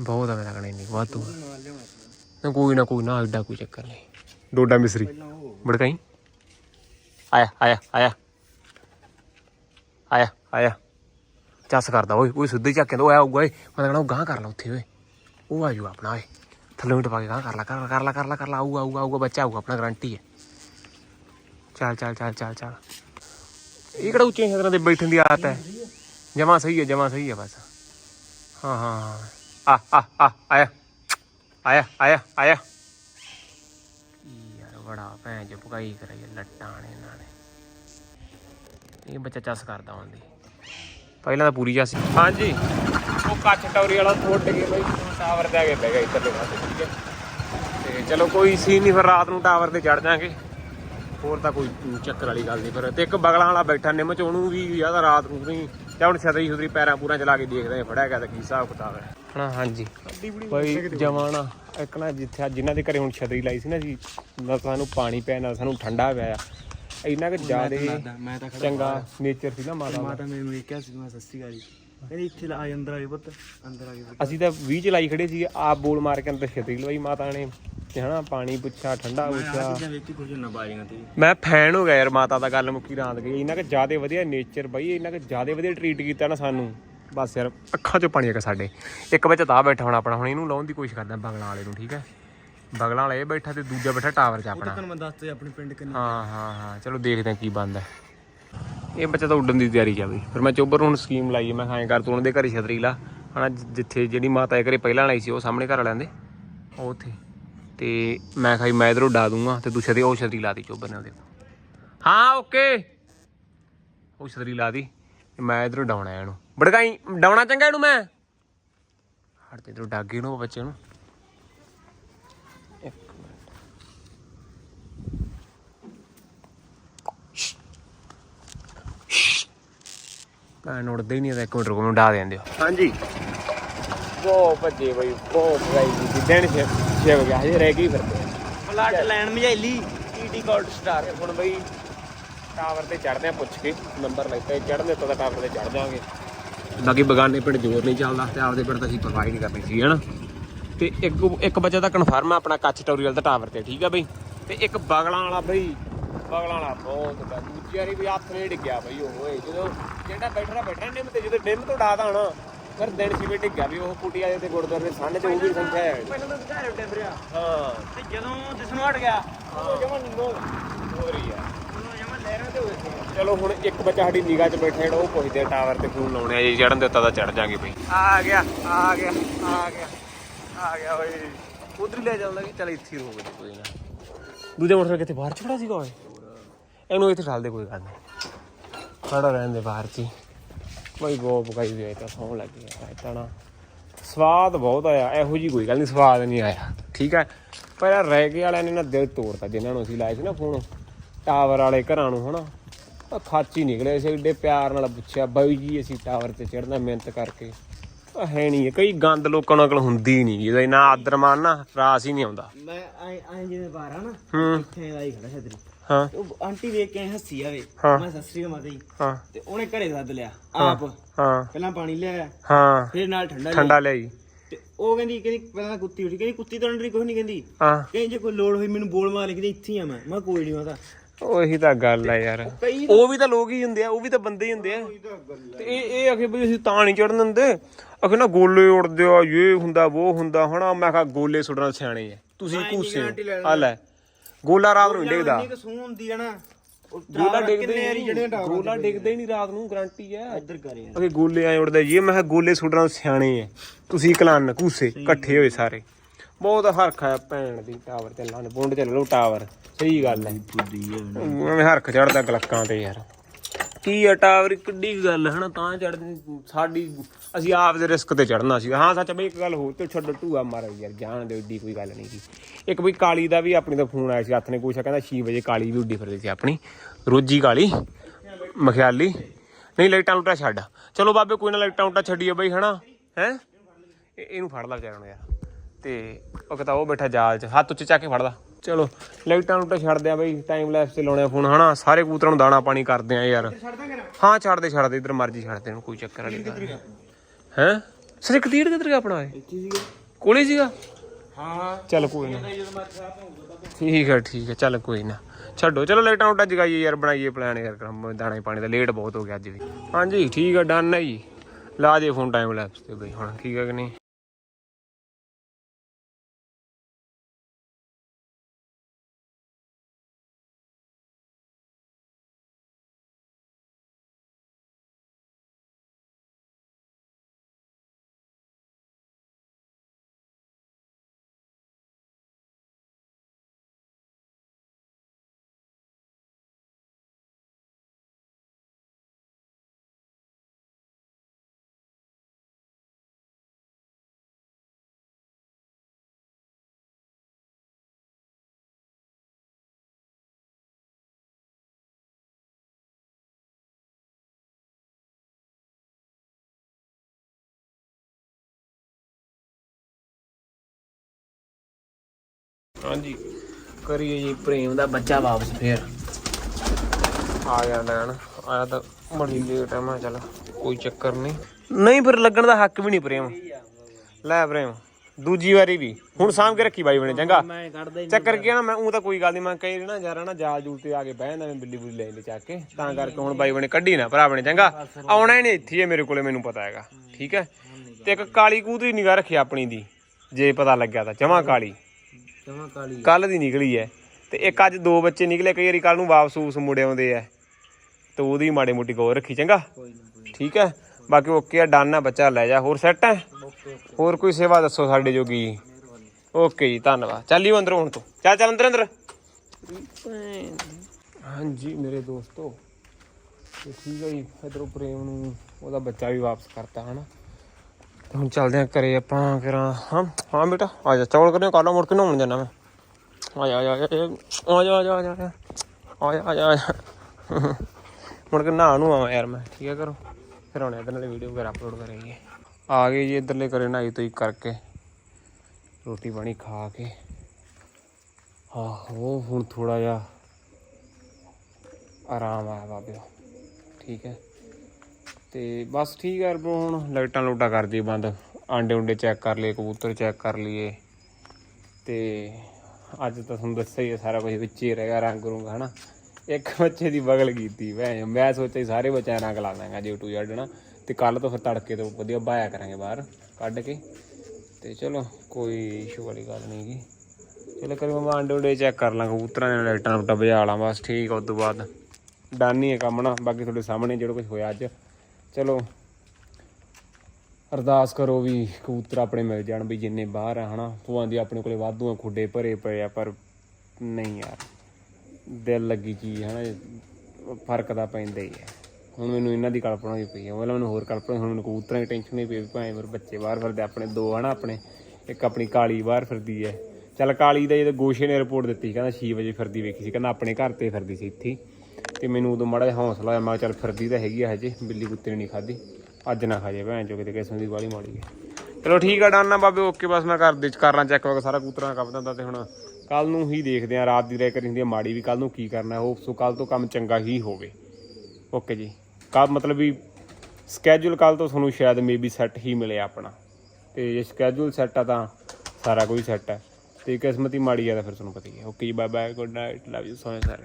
ਬਹੁਤ ਆ ਮੇਰਾ ਨਹੀਂ ਵਾਧੂ ਨਾ ਕੋਈ ਨਾ ਕੋਈ ਨਾ, ਐਡਾ ਕੋਈ ਚੱਕਰ ਨਹੀਂ। ਡੋਡਾ ਮਿਸਰੀ ਬੜਕਾਈ। ਆਇਆ ਆਇਆ ਆਇਆ। ਆਇਆ ਆਇਆ। ਚੱਸ ਕਰਦਾ, ਓਏ ਓਏ, ਸਿੱਧੇ ਚੱਕ ਉਹ ਆਇਆ ਆਊਗਾ ਓਏ। ਮੈਂ ਤਾਂ ਕਹਣਾ ਗਾਂ ਕਰ ਲਾ ਉੱਥੇ, ਓਏ। ਉਹ ਆਜੂ ਆਪਣਾ, ਓਏ। ਥੱਲੇ ਨੂੰ ਟਪਾ ਕੇ ਗਾਂ ਕਰ ਲਾ ਕਰ ਲਾ ਕਰ ਲਾ ਕਰ ਲਾ ਕਰ ਲਾ। ਆਊਗਾ ਆਊਗਾ ਆਊਗਾ, ਬੱਚਾ ਆਊਗਾ, ਆਪਣਾ ਗਰੰਟੀ ਹੈ। ਚੱਲ ਚੱਲ ਚੱਲ ਚੱਲ ਚੱਲ। ਇਹ ਕਿਹੜਾ ਉੱਚੀਆਂ ਛਤਰਾਂ ਤੇ ਬੈਠਣ ਦੀ ਆਦਤ ਹੈ ਜਮਾ ਸਹੀ ਹੈ ਜਮਾ ਸਹੀ ਹੈ ਬਸ ਹਾਂ ਹਾਂ ਆ ਆ ਆ ਆਇਆ ਆਇਆ ਆਇਆ ਆਇਆ ਕੀ ਯਾਰ ਬੜਾ ਭੈਣ ਚ ਭਗਾਈ ਕਰਾਈ ਲੱਟਾਂ ਨੇ ਇਹਨਾਂ ਨੇ ਇਹ ਬੱਚਾ ਚੱਸ ਕਰਦਾ ਹੁੰਦੀ ਪਹਿਲਾਂ ਤਾਂ ਪੂਰੀ ਚੱਸ ਹਾਂਜੀ ਉਹ ਕੱਚ ਟੌਰੀ ਵਾਲਾ ਫੁੱਟ ਕੇ ਬਈ ਟਾਵਰ ਤੇ ਆ ਕੇ ਬਹਿ ਗਿਆ ਇੱਧਰਲੇ ਪਾਸੇ ਠੀਕ ਹੈ ਤੇ ਚਲੋ ਕੋਈ ਸੀ ਨਹੀਂ ਫਿਰ ਰਾਤ ਨੂੰ ਟਾਵਰ ਤੇ ਚੜ ਜਾਾਂਗੇ ਹੋਰ ਤਾਂ ਕੋਈ ਚੱਕਰ ਵਾਲੀ ਗੱਲ ਨਹੀਂ ਫਿਰ ਤੇ ਇੱਕ ਬਗਲਾਂ ਵਾਲਾ ਬੈਠਾ ਨਿੰਮ ਚ ਉਹਨੂੰ ਵੀ ਯਾਦਾ ਰਾਤ ਨੂੰ ਨਹੀਂ ਤੇ ਹੁਣ ਛਤਰੀ ਛੁਤਰੀ ਪੈਰਾਂ ਪੂਰਾਂ ਚਲਾ ਕੇ ਦੇਖਦੇ ਆ ਫੜਿਆ ਗਿਆ ਤਾਂ ਕੀ ਹਿਸਾਬ ਕਿਤਾਬ ਹੈ। ਹਨਾ ਹਾਂਜੀ। ਬਈ ਜਮਾਨਾ ਇੱਕ ਨਾ ਜਿੱਥੇ ਅੱਜ ਜਿਨ੍ਹਾਂ ਦੇ ਘਰੇ ਹੁਣ ਛਤਰੀ ਲਾਈ ਸੀ ਨਾ ਜੀ ਨਾ ਸਾਨੂੰ ਪਾਣੀ ਪਿਆ ਨਾ ਸਾਨੂੰ ਠੰਡਾ ਪਿਆ। ਇੰਨਾ ਕਿ ਜ਼ਿਆਦੇ
ਮੈਂ ਤਾਂ
ਚੰਗਾ ਨੇਚਰ ਸੀ ਨਾ ਮਾਤਾ
ਮਾਤਾ ਮੈਨੂੰ ਇਹ ਕਿਹਾ ਸੀ ਮੈਂ ਸਸਤੀ ਗਾਲੀ ਕਹਿੰਦੀ ਇੱਥੇ ਆ ਅੰਦਰ ਆ ਕੇ ਪੁੱਤ। ਅੰਦਰ ਆ ਕੇ ਪੁੱਤ।
ਅਸੀਂ ਤਾਂ 20 ਚਲਾਈ ਖੜੇ ਸੀ ਆਪ ਬੋਲ ਮਾਰ ਕੇ ਅੰਦਰ ਛਤਰੀ ਲਵਾਈ ਮਾਤਾ ਨੇ ਤੇ ਹਨਾ ਪਾਣੀ ਪੁੱਛਿਆ ਠੰਡਾ
ਮੈਂ
ਪੁੱਛਿਆ।
ਆ ਚੀਜ਼ਾਂ ਵੇਖੀ ਕੁਝ ਨਾ ਬਾਜੀਆਂ ਤੇ।
ਮੈਂ ਫੈਨ ਹੋ ਗਿਆ ਯਾਰ ਮਾਤਾ ਦਾ ਗੱਲ ਮੁੱਕੀ ਰਾਂਦ ਗਈ। ਇਹਨਾਂ ਕਿ ਜਿਆਦੇ ਵਧੀਆ ਨੇਚਰ ਬਈ ਇਹਨਾਂ ਕਿ ਜਿਆਦੇ ਵਧੀਆ ਟਰੀਟ ਕੀਤਾ ਨਾ ਸਾਨੂੰ। ਬਸ ਯਾਰ ਅੱਖਾਂ 'ਚੋਂ ਪਾਣੀ ਆ ਗਿਆ ਸਾਡੇ। ਇੱਕ ਵਿੱਚ ਤਾਂ ਬੈਠਾ ਹੁਣ ਆਪਣਾ ਹੁਣ ਇਹਨੂੰ ਲਾਉਣ ਦੀ ਕੋਸ਼ਿਸ਼ ਕਰਦਾ ਬਗਲਾਂ ਵਾਲੇ ਨੂੰ ਠੀਕ ਹੈ? ਬਗਲਾਂ ਵਾਲਾ ਇਹ ਬੈਠਾ ਤੇ ਦੂਜਾ ਬੈਠਾ ਟਾਵਰ 'ਚ ਆਪਣਾ।
ਤੁਹਾਨੂੰ ਮੈਂ ਦੱਸ ਤੇ ਆਪਣੇ ਪਿੰਡ ਕਿੰਨੇ
ਹਾਂ ਹਾਂ ਹਾਂ। ਚਲੋ ਦੇਖਦੇ ਹਾਂ ਕੀ ਬਣਦਾ। ਇਹ ਬੱਚਾ ਤਾਂ ਉੱਡਣ ਦੀ ਤਿਆਰੀ 'ਚ ਆ ਬਈ ਫਿਰ ਮੈਂ ਚੋਬਰ ਨੂੰ ਹੁਣ ਸਕੀਮ ਲਾਈ ਮੈਂ ਖਾਂ ਕਰ, ਤੂੰ ਉਹਨਾਂ ਦੇ ਘਰੇ ਛਤਰੀ ਲਾ। ਹਨਾ ਜਿੱਥੇ ਜਿਹੜੀ ਮਾਤਾ ਦੇ ਘਰੇ ਪਹਿਲਾਂ ਲਾਈ ਸੀ, ਉਹ ਸਾਹਮਣੇ ਘਰ ਵਾਲਿਆਂ ਦੇ। ਉਹ ਉੱਥੇ। ਤੇ ਮੈਂ ਖਾਈ ਮੈਂ ਇਧਰੋਂ ਡਾ ਦੂੰਗਾ, ਤੇ ਤੂੰ ਛਤਰੀ, ਉਹ ਛਤਰੀ ਲਾ ਦੀ ਚੋਬਰ ਨੇ ਉਹਦੇ ਹਾਂ, ਓਕੇ। ਉਹ ਛਤਰੀ ਲਾ ਦੀ ਤੇ ਮੈਂ ਇਧਰੋਂ ਡਾਉਣਾ ਇਹਨੂੰ। ਬੜਕਾਈ ਡਾਉਣਾ ਚੰਗਾ ਇਹਨੂੰ ਮੈਂ। ਹਟ ਤੇ ਇਧਰੋਂ ਡਾਗੇ ਨੂੰ ਬੱਚੇ ਨੂੰ। ਭੈਣ ਉੜਦੇ ਹੀ ਨਹੀਂ ਤਾਂ ਇੱਕ ਮਿੰਟ ਰੁਕੋ ਮੈਨੂੰ ਡਾ ਦੇਣ ਦਿਓ। ਹਾਂਜੀ। ਬਹੁਤ ਭੱਜੇ ਬਈ ਬਹੁਤ ਭਗਾਈ ਦੀ ਦਿਨ ਛਿਪ ਛਿਪ ਗਿਆ ਹਜੇ ਰਹਿ ਗਈ ਫਿਰਦੇ
ਫਲੱਡ ਲੈਣ ਮਝੈਲੀ
ਟੀਟੀ ਕਾਰਡ ਸਟਾਰ ਹੁਣ ਬਈ ਟਾਵਰ ਤੇ ਚੜਦੇ ਆ ਪੁੱਛ ਕੇ ਨੰਬਰ ਲੈਤੇ ਚੜ੍ਹਦੇ ਤਾਂ ਟਾਵਰ ਤੇ ਚੜ ਜਾਾਂਗੇ ਬਾਕੀ ਬਗਾਨੇ ਪਿੰਡ ਜ਼ੋਰ ਨਹੀਂ ਚੱਲਦਾ ਤੇ ਆਪਦੇ ਪਿੰਡ ਤਾਂ ਅਸੀਂ ਪ੍ਰੋਵਾਈਡ ਹੀ ਕਰਨੀ ਸੀ ਹਨਾ? ਤੇ ਇੱਕ ਇੱਕ ਬੱਚਾ ਤਾਂ ਕਨਫਰਮ ਆ ਆਪਣਾ ਕੱਚ ਟੋਰੀਅਲ ਦਾ ਟਾਵਰ ਤੇ ਠੀਕ ਆ ਬਈ? ਤੇ ਇੱਕ ਬਗਲਾਂ ਵਾਲਾ ਬਈ ਬਗਲਾਂ ਵਾਲਾ ਬਹੁਤ ਬਾ ਦੂਜੀ ਵਾਰੀ ਵੀ ਹੱਥ ਨੇ ਡਿੱਗਿਆ ਬਈ ਉਹ ਓਏ। ਜਦੋਂ ਜਿਹੜਾ ਬੈਠਣਾ ਬੈਠਣਾ ਡਿਮ ਤੇ। ਜਦੋਂ ਡਿਮ ਤੋਂ ਡਾਦਾ ਹੋਣਾ ਫਿਰ ਦਿਨ ਸਿਵੇ ਡਿੱਗਿਆ ਵੀ ਉਹ ਕੁਟੀਆ ਦੇ ਤੇ ਗੁਰਦੁਆਰੇ ਸਾਹਮਣੇ ਤੇ ਉਹ ਵੀ ਸੰਖਿਆ ਹੈ।
ਪਹਿਲਾਂ ਤਾਂ ਘਰ ਉੱਡੇ ਫਿਰਿਆ।
ਹਾਂ।
ਤੇ ਜਦੋਂ ਦਿਸਣੋਂ ਹਟ ਗਿਆ
ਉਹ ਜਮਨ ਨੋ ਹੋ ਰਹੀ ਆ
ਉਦੋਂ ਜਮਾ ਲਹਿਰਾਂ ਤੇ ਹੋਏ ਸੀ
ਚਲੋ ਹੁਣ ਇੱਕ ਬੱਚਾ ਸਾਡੀ ਨਿਗਾਹ 'ਚ ਬੈਠਾ ਜਿਹੜਾ ਉਹ ਪੁੱਛਦੇ ਟਾਵਰ ਤੇ ਫੋਨ ਲਾਉਣੇ ਆ ਜੀ। ਚੜਨ ਦਿੱਤਾ ਤਾਂ ਚੜ ਜਾਾਂਗੇ ਬਈ। ਆ ਗਿਆ ਆ ਗਿਆ ਆ ਗਿਆ ਆ ਗਿਆ ਓਏ। ਉਧਰ ਲੈ ਜਾਂਦਾ ਕਿ ਚਲ ਇੱਥੇ ਹੀ ਰੋਕ ਦੇ ਕੋਈ ਨਾ ਦੂਜੇ ਮੋਟਰ ਕਿੱਥੇ ਬਾਹਰ ਚੜਾ ਸੀਗਾ ਓਏ? ਇਹਨੂੰ ਇੱਥੇ ਠਾਲ ਦੇ ਕੋਈ ਗੱਲ ਨਹੀਂ। ਖੜਾ ਰਹਿਣ ਦੇ ਬਾਹਰ ਹੀ ਬਈ ਬਹੁਤ ਪਕਾਈ ਹੋਈ ਤਾਂ ਸੌਂ ਲੱਗ ਗਿਆ ਤਾਂ ਨਾ ਸਵਾਦ ਬਹੁਤ ਆਇਆ। ਇਹੋ ਜੀ ਕੋਈ ਗੱਲ ਨਹੀਂ ਸਵਾਦ ਨਹੀਂ ਆਇਆ ਠੀਕ ਹੈ ਪਰ ਇਹ ਰਹਿ ਕੇ ਵਾਲਿਆਂ ਨੇ ਨਾ ਦਿਲ ਤੋੜਤਾ ਜਿਨ੍ਹਾਂ ਨੂੰ ਅਸੀਂ ਲਾਏ ਸੀ ਨਾ ਫੋਨ। ਟਾਵਰ ਵਾਲੇ ਘਰਾਂ ਨੂੰ ਹਨਾ? ਉਹ ਖਾਚੀ ਨਿਕਲੇ ਸੀ ਏਡੇ ਪਿਆਰ ਨਾਲ ਪੁੱਛਿਆ ਬਾਈ ਜੀ ਅਸੀਂ ਟਾਵਰ ਤੇ ਚੜਨਾ ਮਿਹਨਤ ਕਰਕੇ। ਉਹ ਹੈ ਨਹੀਂ ਕਈ ਗੰਦ ਲੋਕਾਂ ਨਾਲ ਕੋਲ ਹੁੰਦੀ ਨਹੀਂ ਜਿਹਦਾ ਇੰਨਾ ਆਦਰ ਮਾਨ ਨਾ ਰਾਸ ਹੀ ਨਹੀਂ ਆਉਂਦਾ।
ਮੈਂ ਐ ਐ ਜਿਵੇਂ ਬਾਹਰ ਆ ਨਾ
ਹੂੰ।
ਇੱਥੇ ਆਈ ਖੜਾ ਛਤਰੀ
ਹਾਂ।
ਉਹ ਆਂਟੀ ਵੇਖ ਕੇ ਐਂ ਹੱਸੀ ਆਵੇ
ਹਾਂ।
ਮੈਂ ਸਤਿ ਸ੍ਰੀ ਅਕਾਲ ਮਾਤਾ ਜੀ।
ਹਾਂ।
ਤੇ ਉਹਨੇ ਘਰੇ ਸੱਦ ਲਿਆ। ਆਪ
ਹਾਂ।
ਪਹਿਲਾਂ ਪਾਣੀ ਲਿਆ
ਹਾਂ।
ਫਿਰ ਨਾਲ ਠੰਡਾ ਲਿਆ।
ਠੰਡਾ ਲਿਆਈ।
ਤੇ ਉਹ ਕਹਿੰਦੀ ਕਹਿੰਦੀ ਪਹਿਲਾਂ ਤਾਂ ਕੁੱਤੀ ਉੱਠੀ। ਕਹਿੰਦੀ ਕੁੱਤੀ ਤਾਂ ਅੰਦਰ ਕੁਝ ਨਹੀਂ ਕਹਿੰਦੀ।
ਹਾਂ।
ਕਹਿੰਦੀ ਜੇ ਕੋਈ ਲੋੜ ਹੋਈ ਮੈਨੂੰ ਬੋਲ ਮਾਰ ਕਹਿੰਦੀ ਇੱਥੇ ਹੀ ਆ ਮੈਂ। ਮੈਂ ਕਿਹਾ ਕੋਈ ਨਹੀਂ ਮਾਤਾ।
ਉਹੀ ਤਾਂ ਗੱਲ ਆ ਯਾਰ।
ਕਈ
ਉਹ ਵੀ ਤਾਂ ਲੋਕ ਹੀ ਹੁੰਦੇ ਆ ਉਹ ਵੀ ਤਾਂ ਬੰਦੇ ਹੀ ਹੁੰਦੇ ਆ। ਤੇ ਇਹ ਇਹ ਆਖੇ ਬਈ ਅਸੀਂ ਤਾਂ ਨਹੀਂ ਚੜਨ ਦਿੰਦੇ। ਆਖੇ ਨਾ ਗੋਲੇ ਉੜਦੇ ਆ ਇਹ ਹੁੰਦਾ ਉਹ ਹੁੰਦਾ। ਹਨਾ ਮੈਂ ਕਿਹਾ ਗੋਲੇ ਸੁੱਟਣਾ ਸਿਆਣੇ ਆ। ਤੁਸੀਂ ਕੂਸੇ। ਆ ਲੈ। ਗੋਲਾ ਰਾਤ ਨੂੰ ਨੀ ਡਿੱਗਦਾ।
ਇੰਨੀ ਕੁ ਸੂਹ ਹੁੰਦੀ ਆ ਨਾ ਉਹ
ਗੋਲਾ
ਟਾਵਰ
ਡਿੱਗਦੇ
ਕਿੰਨੇ
ਹੀ
ਵਾਰੀ ਜਿਹੜੇ
ਨਹੀਂ ਗੋਲਾ ਡਿੱਗਦਾ ਹੀ ਨਹੀਂ ਰਾਤ ਨੂੰ ਗਰੰਟੀ ਆ
ਇੱਧਰ ਕਰੇ ਯਾਰ
ਅਗੇ ਗੋਲੇ ਐ ਉੜਦੇ ਜੀ ਮੈਂ ਕਿਹਾ ਗੋਲੇ ਸੁੱਟਣਾ ਸਿਆਣੇ ਐ ਤੁਸੀਂ ਕਲਾਨ ਕੂਸੇ ਇਕੱਠੇ ਹੋਏ ਸਾਰੇ। ਬਹੁਤ ਹਰਖ ਆ ਭੈਣ ਦੀ ਟਾਵਰ ਚੱਲਾਂ ਨੇ ਬੁੰਡ ਚੱਲ ਲੋ ਟਾਵਰ। ਸਹੀ ਗੱਲ ਐ ਐਵੇਂ ਹਰਖ ਚੜਦਾ ਗਲੱਕਾਂ ਤੇ ਯਾਰ। ਕੀ ਆ, ਟਾਵਰ ਕਿੱਡੀ ਕੁ ਗੱਲ ਹਨਾ? ਤਾਂ ਚੜ ਸਾਡੀ, ਅਸੀਂ ਆਪ ਦੇ ਰਿਸਕ ਤੇ ਚੜਨਾ ਸੀ। ਹਾਂ, ਸੱਚ ਬਈ, ਇੱਕ ਗੱਲ ਹੋਰ ਤੇ ਛੱਡ ਟੂਆ ਮਾਰਾ ਯਾਰ, ਜਾਣ ਦੇ ਏਡੀ ਕੋਈ ਗੱਲ ਨਹੀਂ ਕੀ ਇੱਕ ਬਈ ਕਾਲੀ ਦਾ ਵੀ ਆਪਣੀ ਦਾ ਫੋਨ ਆਇਆ ਸੀ, ਹੱਥ ਨੇ ਪੁੱਛਿਆ, ਕਹਿੰਦਾ 6 ਵਜੇ ਕਾਲੀ ਵੀ ਉੱਡੀ ਫਿਰਦੀ ਸੀ ਆਪਣੀ। ਰੋਜੀ ਕਾਲੀ, ਮਖਿਆਲੀ। ਨਹੀਂ, ਲਾਈਟਾਂ ਲੂਟਾਂ ਛੱਡ। ਚਲੋ ਬਾਬੇ, ਕੋਈ ਨਾ ਲਾਈਟਾਂ ਲੂਟਾਂ ਛੱਡੀਏ ਬਈ, ਹਨਾ? ਹੈ? ਇਹਨੂੰ ਫੜ ਲਾ ਵਿਚਾਰਾਂ ਯਾਰ। ਤੇ, ਉਹ ਕਹਿੰਦਾ ਉਹ ਬੈਠਾ ਜਾਲ 'ਚ, ਹੱਥ ਉੱਚ ਚੱਕ ਕੇ ਫੜਦਾ। ਚਲੋ ਲਾਈਟਾਂ ਲੂਟਾਂ ਛੱਡਦੇ ਆ ਬਈ ਟਾਈਮ ਲੈਪਸ ਤੇ ਲਾਉਣੇ ਫੋਨ ਹਨਾ? ਸਾਰੇ ਕਬੂਤਰਾਂ ਨੂੰ ਦਾਣਾ ਪਾਣੀ ਕਰਦੇ ਆ ਯਾਰ। ਹਾਂ ਛੱਡ ਦੇ ਛੱਡ ਦੇ ਇਧਰ ਮਰਜ਼ੀ ਛੱਡ ਦੇ ਨੂੰ ਕੋਈ ਚੱਕਰ ਵਾਲੀ ਹੈ? ਸਰ ਕਤੀੜ ਕਿੱਧਰ ਗਿਆ ਆਪਣਾ ਇਹ? ਕੋਲੇ ਸੀਗਾ?
ਹਾਂ।
ਚੱਲ ਕੋਈ ਨਾ। ਠੀਕ ਹੈ ਠੀਕ ਹੈ ਚੱਲ ਕੋਈ ਨਾ। ਛੱਡੋ ਚਲੋ ਲਾਈਟਾਂ ਉਟਾ ਜਗਾਈਏ ਯਾਰ ਬਣਾਈਏ ਪਲਾਨ ਯਾਰ ਦਾਣਾ ਪਾਣੀ ਦਾ ਲੇਟ ਬਹੁਤ ਹੋ ਗਿਆ ਅੱਜ ਵੀ। ਹਾਂਜੀ ਠੀਕ ਹੈ ਡਨ ਹੈ ਜੀ। ਲਾ ਦੇ ਫੋਨ ਟਾਈਮ ਲੈਪਸ ਤੇ ਬਈ ਹੁਣ ਠੀਕ ਹੈ ਕਿ ਨਹੀਂ? ਹਾਂਜੀ। ਕਰੀਏ ਜੀ ਪ੍ਰੇਮ ਦਾ ਬੱਚਾ ਵਾਪਸ ਫੇਰ। ਆ ਗਿਆ ਲੈਣ। ਆਇਆ ਤਾਂ ਬੜੀ ਲੇਟ ਮੈਂ ਕਿਹਾ ਚੱਲ ਕੋਈ ਚੱਕਰ ਨਹੀਂ। ਨਹੀਂ ਫਿਰ ਲੱਗਣ ਦਾ ਹੱਕ ਵੀ ਨਹੀਂ ਪ੍ਰੇਮ। ਲੈ ਪ੍ਰੇਮ ਦੂਜੀ ਵਾਰੀ ਵੀ। ਹੁਣ ਸਾਂਭ ਕੇ ਰੱਖੀ ਬਾਈ ਬਣੇ ਚੰਗਾ।
ਮੈਂ ਕੱਢਦਾ ਹੀ
ਚੱਕਰ ਕੀ ਆ ਨਾ ਮੈਂ ਉਹ ਤਾਂ ਕੋਈ ਗੱਲ ਨਹੀਂ ਮੈਂ ਕਈ ਨਾ ਯਾਰ ਨਾ ਜਾਲ ਜੂਲ ਤੇ ਆ ਕੇ ਬਹਿ ਜਾਂਦਾ ਮੈਂ ਬਿੱਲੀ ਬੁੱਲੀ ਲੈ ਲੈ ਚੱਕ ਕੇ। ਤਾਂ ਕਰਕੇ ਹੁਣ ਬਾਈ ਬਣੇ ਕੱਢੀ ਨਾ ਭਰਾ ਬਣੇ ਚੰਗਾ। ਆਉਣਾ ਹੀ ਨਹੀਂ ਇੱਥੇ ਹੀ ਹੈ ਮੇਰੇ ਕੋਲੇ ਮੈਨੂੰ ਪਤਾ ਹੈਗਾ। ਠੀਕ ਹੈ? ਤੇ ਇੱਕ ਕਾਲੀ ਕੂਤਰੀ ਨਿਗਾਹ ਰੱਖੀ ਆਪਣੀ ਦੀ ਜੇ ਪਤਾ ਲੱਗਿਆ ਤਾਂ ਜਮਾ ਕਾਲੀ।
ਜਮਾ ਕਾਲੀ
ਕੱਲ ਦੀ ਨਿਕਲੀ ਐ। ਤੇ ਇੱਕ ਅੱਜ ਦੋ ਬੱਚੇ ਨਿਕਲੇ ਕਈ ਵਾਰੀ ਕੱਲ ਨੂੰ ਵਾਪਸ ਉਸ ਮੁੜੇ ਆਉਂਦੇ ਐ। ਤੇ ਉਹਦੀ ਮਾੜੀ ਮੋਟੀ ਗੌਰ ਰੱਖੀ ਚੰਗਾ?
ਕੋਈ ਨਾ ਕੋਈ
ਠੀਕ ਐ। ਬਾਕੀ ਓਕੇ ਆ ਡਨ ਆ ਬੱਚਾ ਲੈ ਜਾ। ਹੋਰ ਸੈੱਟ ਐ? ਹੋਰ ਕੋਈ ਸੇਵਾ ਦੱਸੋ ਸਾਡੇ ਜੋਗੀ? ਓਕੇ ਜੀ ਧੰਨਵਾਦ। ਚੱਲੀ ਅੰਦਰ ਹੁਣ ਤੋਂ। ਚੱਲ ਚੱਲ ਅੰਦਰ ਅੰਦਰ। ਹਾਂਜੀ ਮੇਰੇ ਦੋਸਤੋ। ਤੇ ਠੀਕ ਹੈ ਜੀ ਇਧਰੋਂ ਪ੍ਰੇਮ ਨੂੰ ਉਹਦਾ ਬੱਚਾ ਵੀ ਵਾਪਸ ਕਰਤਾ ਹਨਾ? ਤੇ ਹੁਣ ਚੱਲਦੇ ਆ ਕਰੇ ਆਪਾਂ ਫਿਰ ਹਾਂ ਹਾਂ ਬੇਟਾ ਆ ਜਾ ਚੌਲ ਕਰਨੇ ਕਾਲਾ ਮੁੜ ਕੇ ਨਹਾਉਣ ਜਾਣਾ ਮੈਂ ਆ ਜਾ ਆ ਜਾ ਆ ਜਾ ਆ ਜਾ ਆ ਜਾ ਆ ਆ ਮੁੜ ਕੇ ਨਹਾ ਨੂੰ ਆਵਾਂ ਯਾਰ ਮੈਂ ਠੀਕ ਆ ਕਰੋ ਫਿਰ ਹੁਣ ਇਹਦੇ ਨਾਲ ਵੀਡੀਓ ਵਗੈਰਾ ਅਪਲੋਡ ਕਰਾਂਗੇ ਆ ਗਏ ਜੀ ਇਧਰਲੇ ਕਰੇ ਨਹਾਈ ਤੋਂ ਹੀ ਕਰਕੇ ਰੋਟੀ ਪਾਣੀ ਖਾ ਕੇ ਆਹੋ ਹੁਣ ਥੋੜਾ ਜਿਹਾ ਆਰਾਮ ਆਇਆ ਬਾਬੇ ਠੀਕ ਹੈ ਤੇ ਬਸ ਠੀਕ ਹੈ ਬ్రో ਹੁਣ ਲਾਈਟਾਂ ਲੂਟਾਂ ਕਰ ਦੀ ਬੰਦ। ਆਂਡੇ ਉਂਡੇ ਚੈੱਕ ਕਰ ਲਈਏ, ਕਬੂਤਰ ਚੈੱਕ ਕਰ ਲਈਏ। ਤੇ ਅੱਜ ਤਾਂ ਤੁਹਾਨੂੰ ਦੱਸਿਆ ਹੀ ਹੈ ਸਾਰਾ ਕੁਝ ਵਿੱਚ ਹੀ ਰਹਿ ਗਿਆ, ਰੰਗ ਰੂੰਗ, ਹਨਾ? ਇੱਕ ਬੱਚੇ ਦੀ ਬਗਲ ਕੀਤੀ ਮੈਂ ਮੈਂ ਸੋਚਿਆ ਸੀ ਸਾਰੇ ਬੱਚਿਆਂ ਰੰਗ ਲਾ ਦਾਂਗਾ, ਜੇ ਟੂ ਜੱਡ ਨਾ ਤੇ ਕੱਲ ਤੋਂ ਫਿਰ ਤੜਕੇ ਤੋਂ ਵਧੀਆ ਬਾਇਆ ਕਰਾਂਗੇ ਬਾਹਰ, ਕੱਢ ਕੇ। ਤੇ ਚਲੋ, ਕੋਈ ਇਸ਼ੂ ਵਾਲੀ ਗੱਲ ਨਹੀਂ ਗੀ। ਚਲੋ ਕਰੀ ਮੈਂ ਆਂਡੇ ਉਂਡੇ ਚੈੱਕ ਕਰ ਲਾਂ, ਕਬੂਤਰਾਂ ਦੇ ਲਾਈਟਾਂ ਲੂਟਾਂ ਬੁਝਾ ਲਾਂ, ਬਸ ਠੀਕ ਆ ਉਸ ਤੋਂ ਬਾਅਦ। ਡਨ ਹੀ ਹੈ ਕੰਮ ਨਾ, ਬਾਕੀ ਤੁਹਾਡੇ ਸਾਹਮਣੇ ਜਿਹੜਾ ਕੁਝ ਹੋਇਆ ਅੱਜ। ਚਲੋ, ਅਰਦਾਸ ਕਰੋ ਵੀ ਕਬੂਤਰ ਆਪਣੇ ਮਿਲ ਜਾਣ ਵੀ ਜਿੰਨੇ ਬਾਹਰ ਆ, ਹਨਾ? ਭੂਆਂ ਦੀ ਆਪਣੇ ਕੋਲੇ ਵਾਧੂਆਂ ਖੁੱਡੇ ਭਰੇ ਪਏ ਆ, ਪਰ ਨਹੀਂ ਯਾਰ, ਦਿਲ ਲੱਗੀ ਚੀਜ਼, ਹਨਾ? ਫ਼ਰਕ ਤਾਂ ਪੈਂਦਾ ਹੀ ਹੈ ਹੁਣ ਮੈਨੂੰ ਇਹਨਾਂ ਦੀ ਕਲਪਨਾ ਹੋਈ ਪਈ ਹੈ ਪਹਿਲਾਂ ਮੈਨੂੰ ਹੋਰ ਕਲਪਨਾ ਹੁਣ ਮੈਨੂੰ ਕਬੂਤਰਾਂ ਦੀ ਟੈਨਸ਼ਨ ਨਹੀਂ ਪਈ ਵੀ ਭਾਵੇਂ ਮੇਰੇ ਬੱਚੇ ਬਾਹਰ ਫਿਰਦੇ ਆਪਣੇ ਦੋ, ਹਨਾ? ਆਪਣੇ, ਇੱਕ ਆਪਣੀ ਕਾਲੀ ਬਾਹਰ ਫਿਰਦੀ ਹੈ ਚੱਲ ਕਾਲੀ ਦਾ ਜਦੋਂ ਗੋਸ਼ੇ ਨੇ ਰਿਪੋਰਟ ਦਿੱਤੀ, ਕਹਿੰਦਾ 6 ਵਜੇ ਫਿਰਦੀ ਵੇਖੀ ਸੀ, ਕਹਿੰਦਾ ਆਪਣੇ ਘਰ ਤੇ ਫਿਰਦੀ ਸੀ ਇੱਥੇ ਤੇ ਮੈਨੂੰ ਉਦੋਂ ਮਾੜਾ ਜਿਹਾ ਹੌਸਲਾ ਹੋਇਆ, ਮੈਂ ਕਿਹਾ ਚੱਲ ਫਿਰਦੀ ਤਾਂ ਹੈਗੀ ਆ ਹਜੇ, ਬਿੱਲੀ ਕੁੱਤੇ ਨੇ ਨਹੀਂ ਖਾਦੀ ਅੱਜ ਨਾ ਖਾ ਜੇ ਭੈਣ ਚੋ ਕਿਤੇ ਕਿਸਮ ਦੀ ਵਾਲੀ ਮਾੜੀ ਹੈ ਚਲੋ ਠੀਕ ਆ, ਡਨ ਆ ਬਾਬੇ, ਓਕੇ, ਬਸ ਮੈਂ ਘਰ ਦੇ, ਕਰਾਂ ਕਰ ਲਾਂ ਚੈੱਕ ਵਗ ਸਾਰਾ ਕੂਤਰਾਂ ਕੱਪ ਦਿੰਦਾ ਤੇ ਹੁਣ ਕੱਲ ਨੂੰ ਹੀ ਦੇਖਦੇ ਆ, ਰਾਤ ਦੀ ਰਹਿ ਕਰੀ ਹੁੰਦੀ ਆ ਮਾੜੀ ਵੀ, ਕੱਲ ਨੂੰ ਕੀ ਕਰਨਾ ਹੈ ਹੋਪ ਸੋ ਕੱਲ ਤੋਂ ਕੰਮ ਚੰਗਾ ਹੀ ਹੋਵੇ। ਓਕੇ ਜੀ। ਕੱਲ ਮਤਲਬ ਵੀ ਸਕੇਜੂਲ ਕੱਲ ਤੋਂ ਤੁਹਾਨੂੰ ਸ਼ਾਇਦ ਮੇਬੀ ਸੈੱਟ ਹੀ ਮਿਲਿਆ ਆਪਣਾ। ਤੇ ਜੇ ਸਕੇਜੂਲ ਸੈੱਟ ਆ ਤਾਂ ਸਾਰਾ ਕੁਝ ਸੈੱਟ ਹੈ ਤੇ ਕਿਸਮਤ ਹੀ ਮਾੜੀ ਆ ਤਾਂ ਫਿਰ ਤੁਹਾਨੂੰ ਪਤਾ ਹੀ ਹੈ okay ji bye bye good night love you ਸੋਹਣੇ ਸਾਰੇ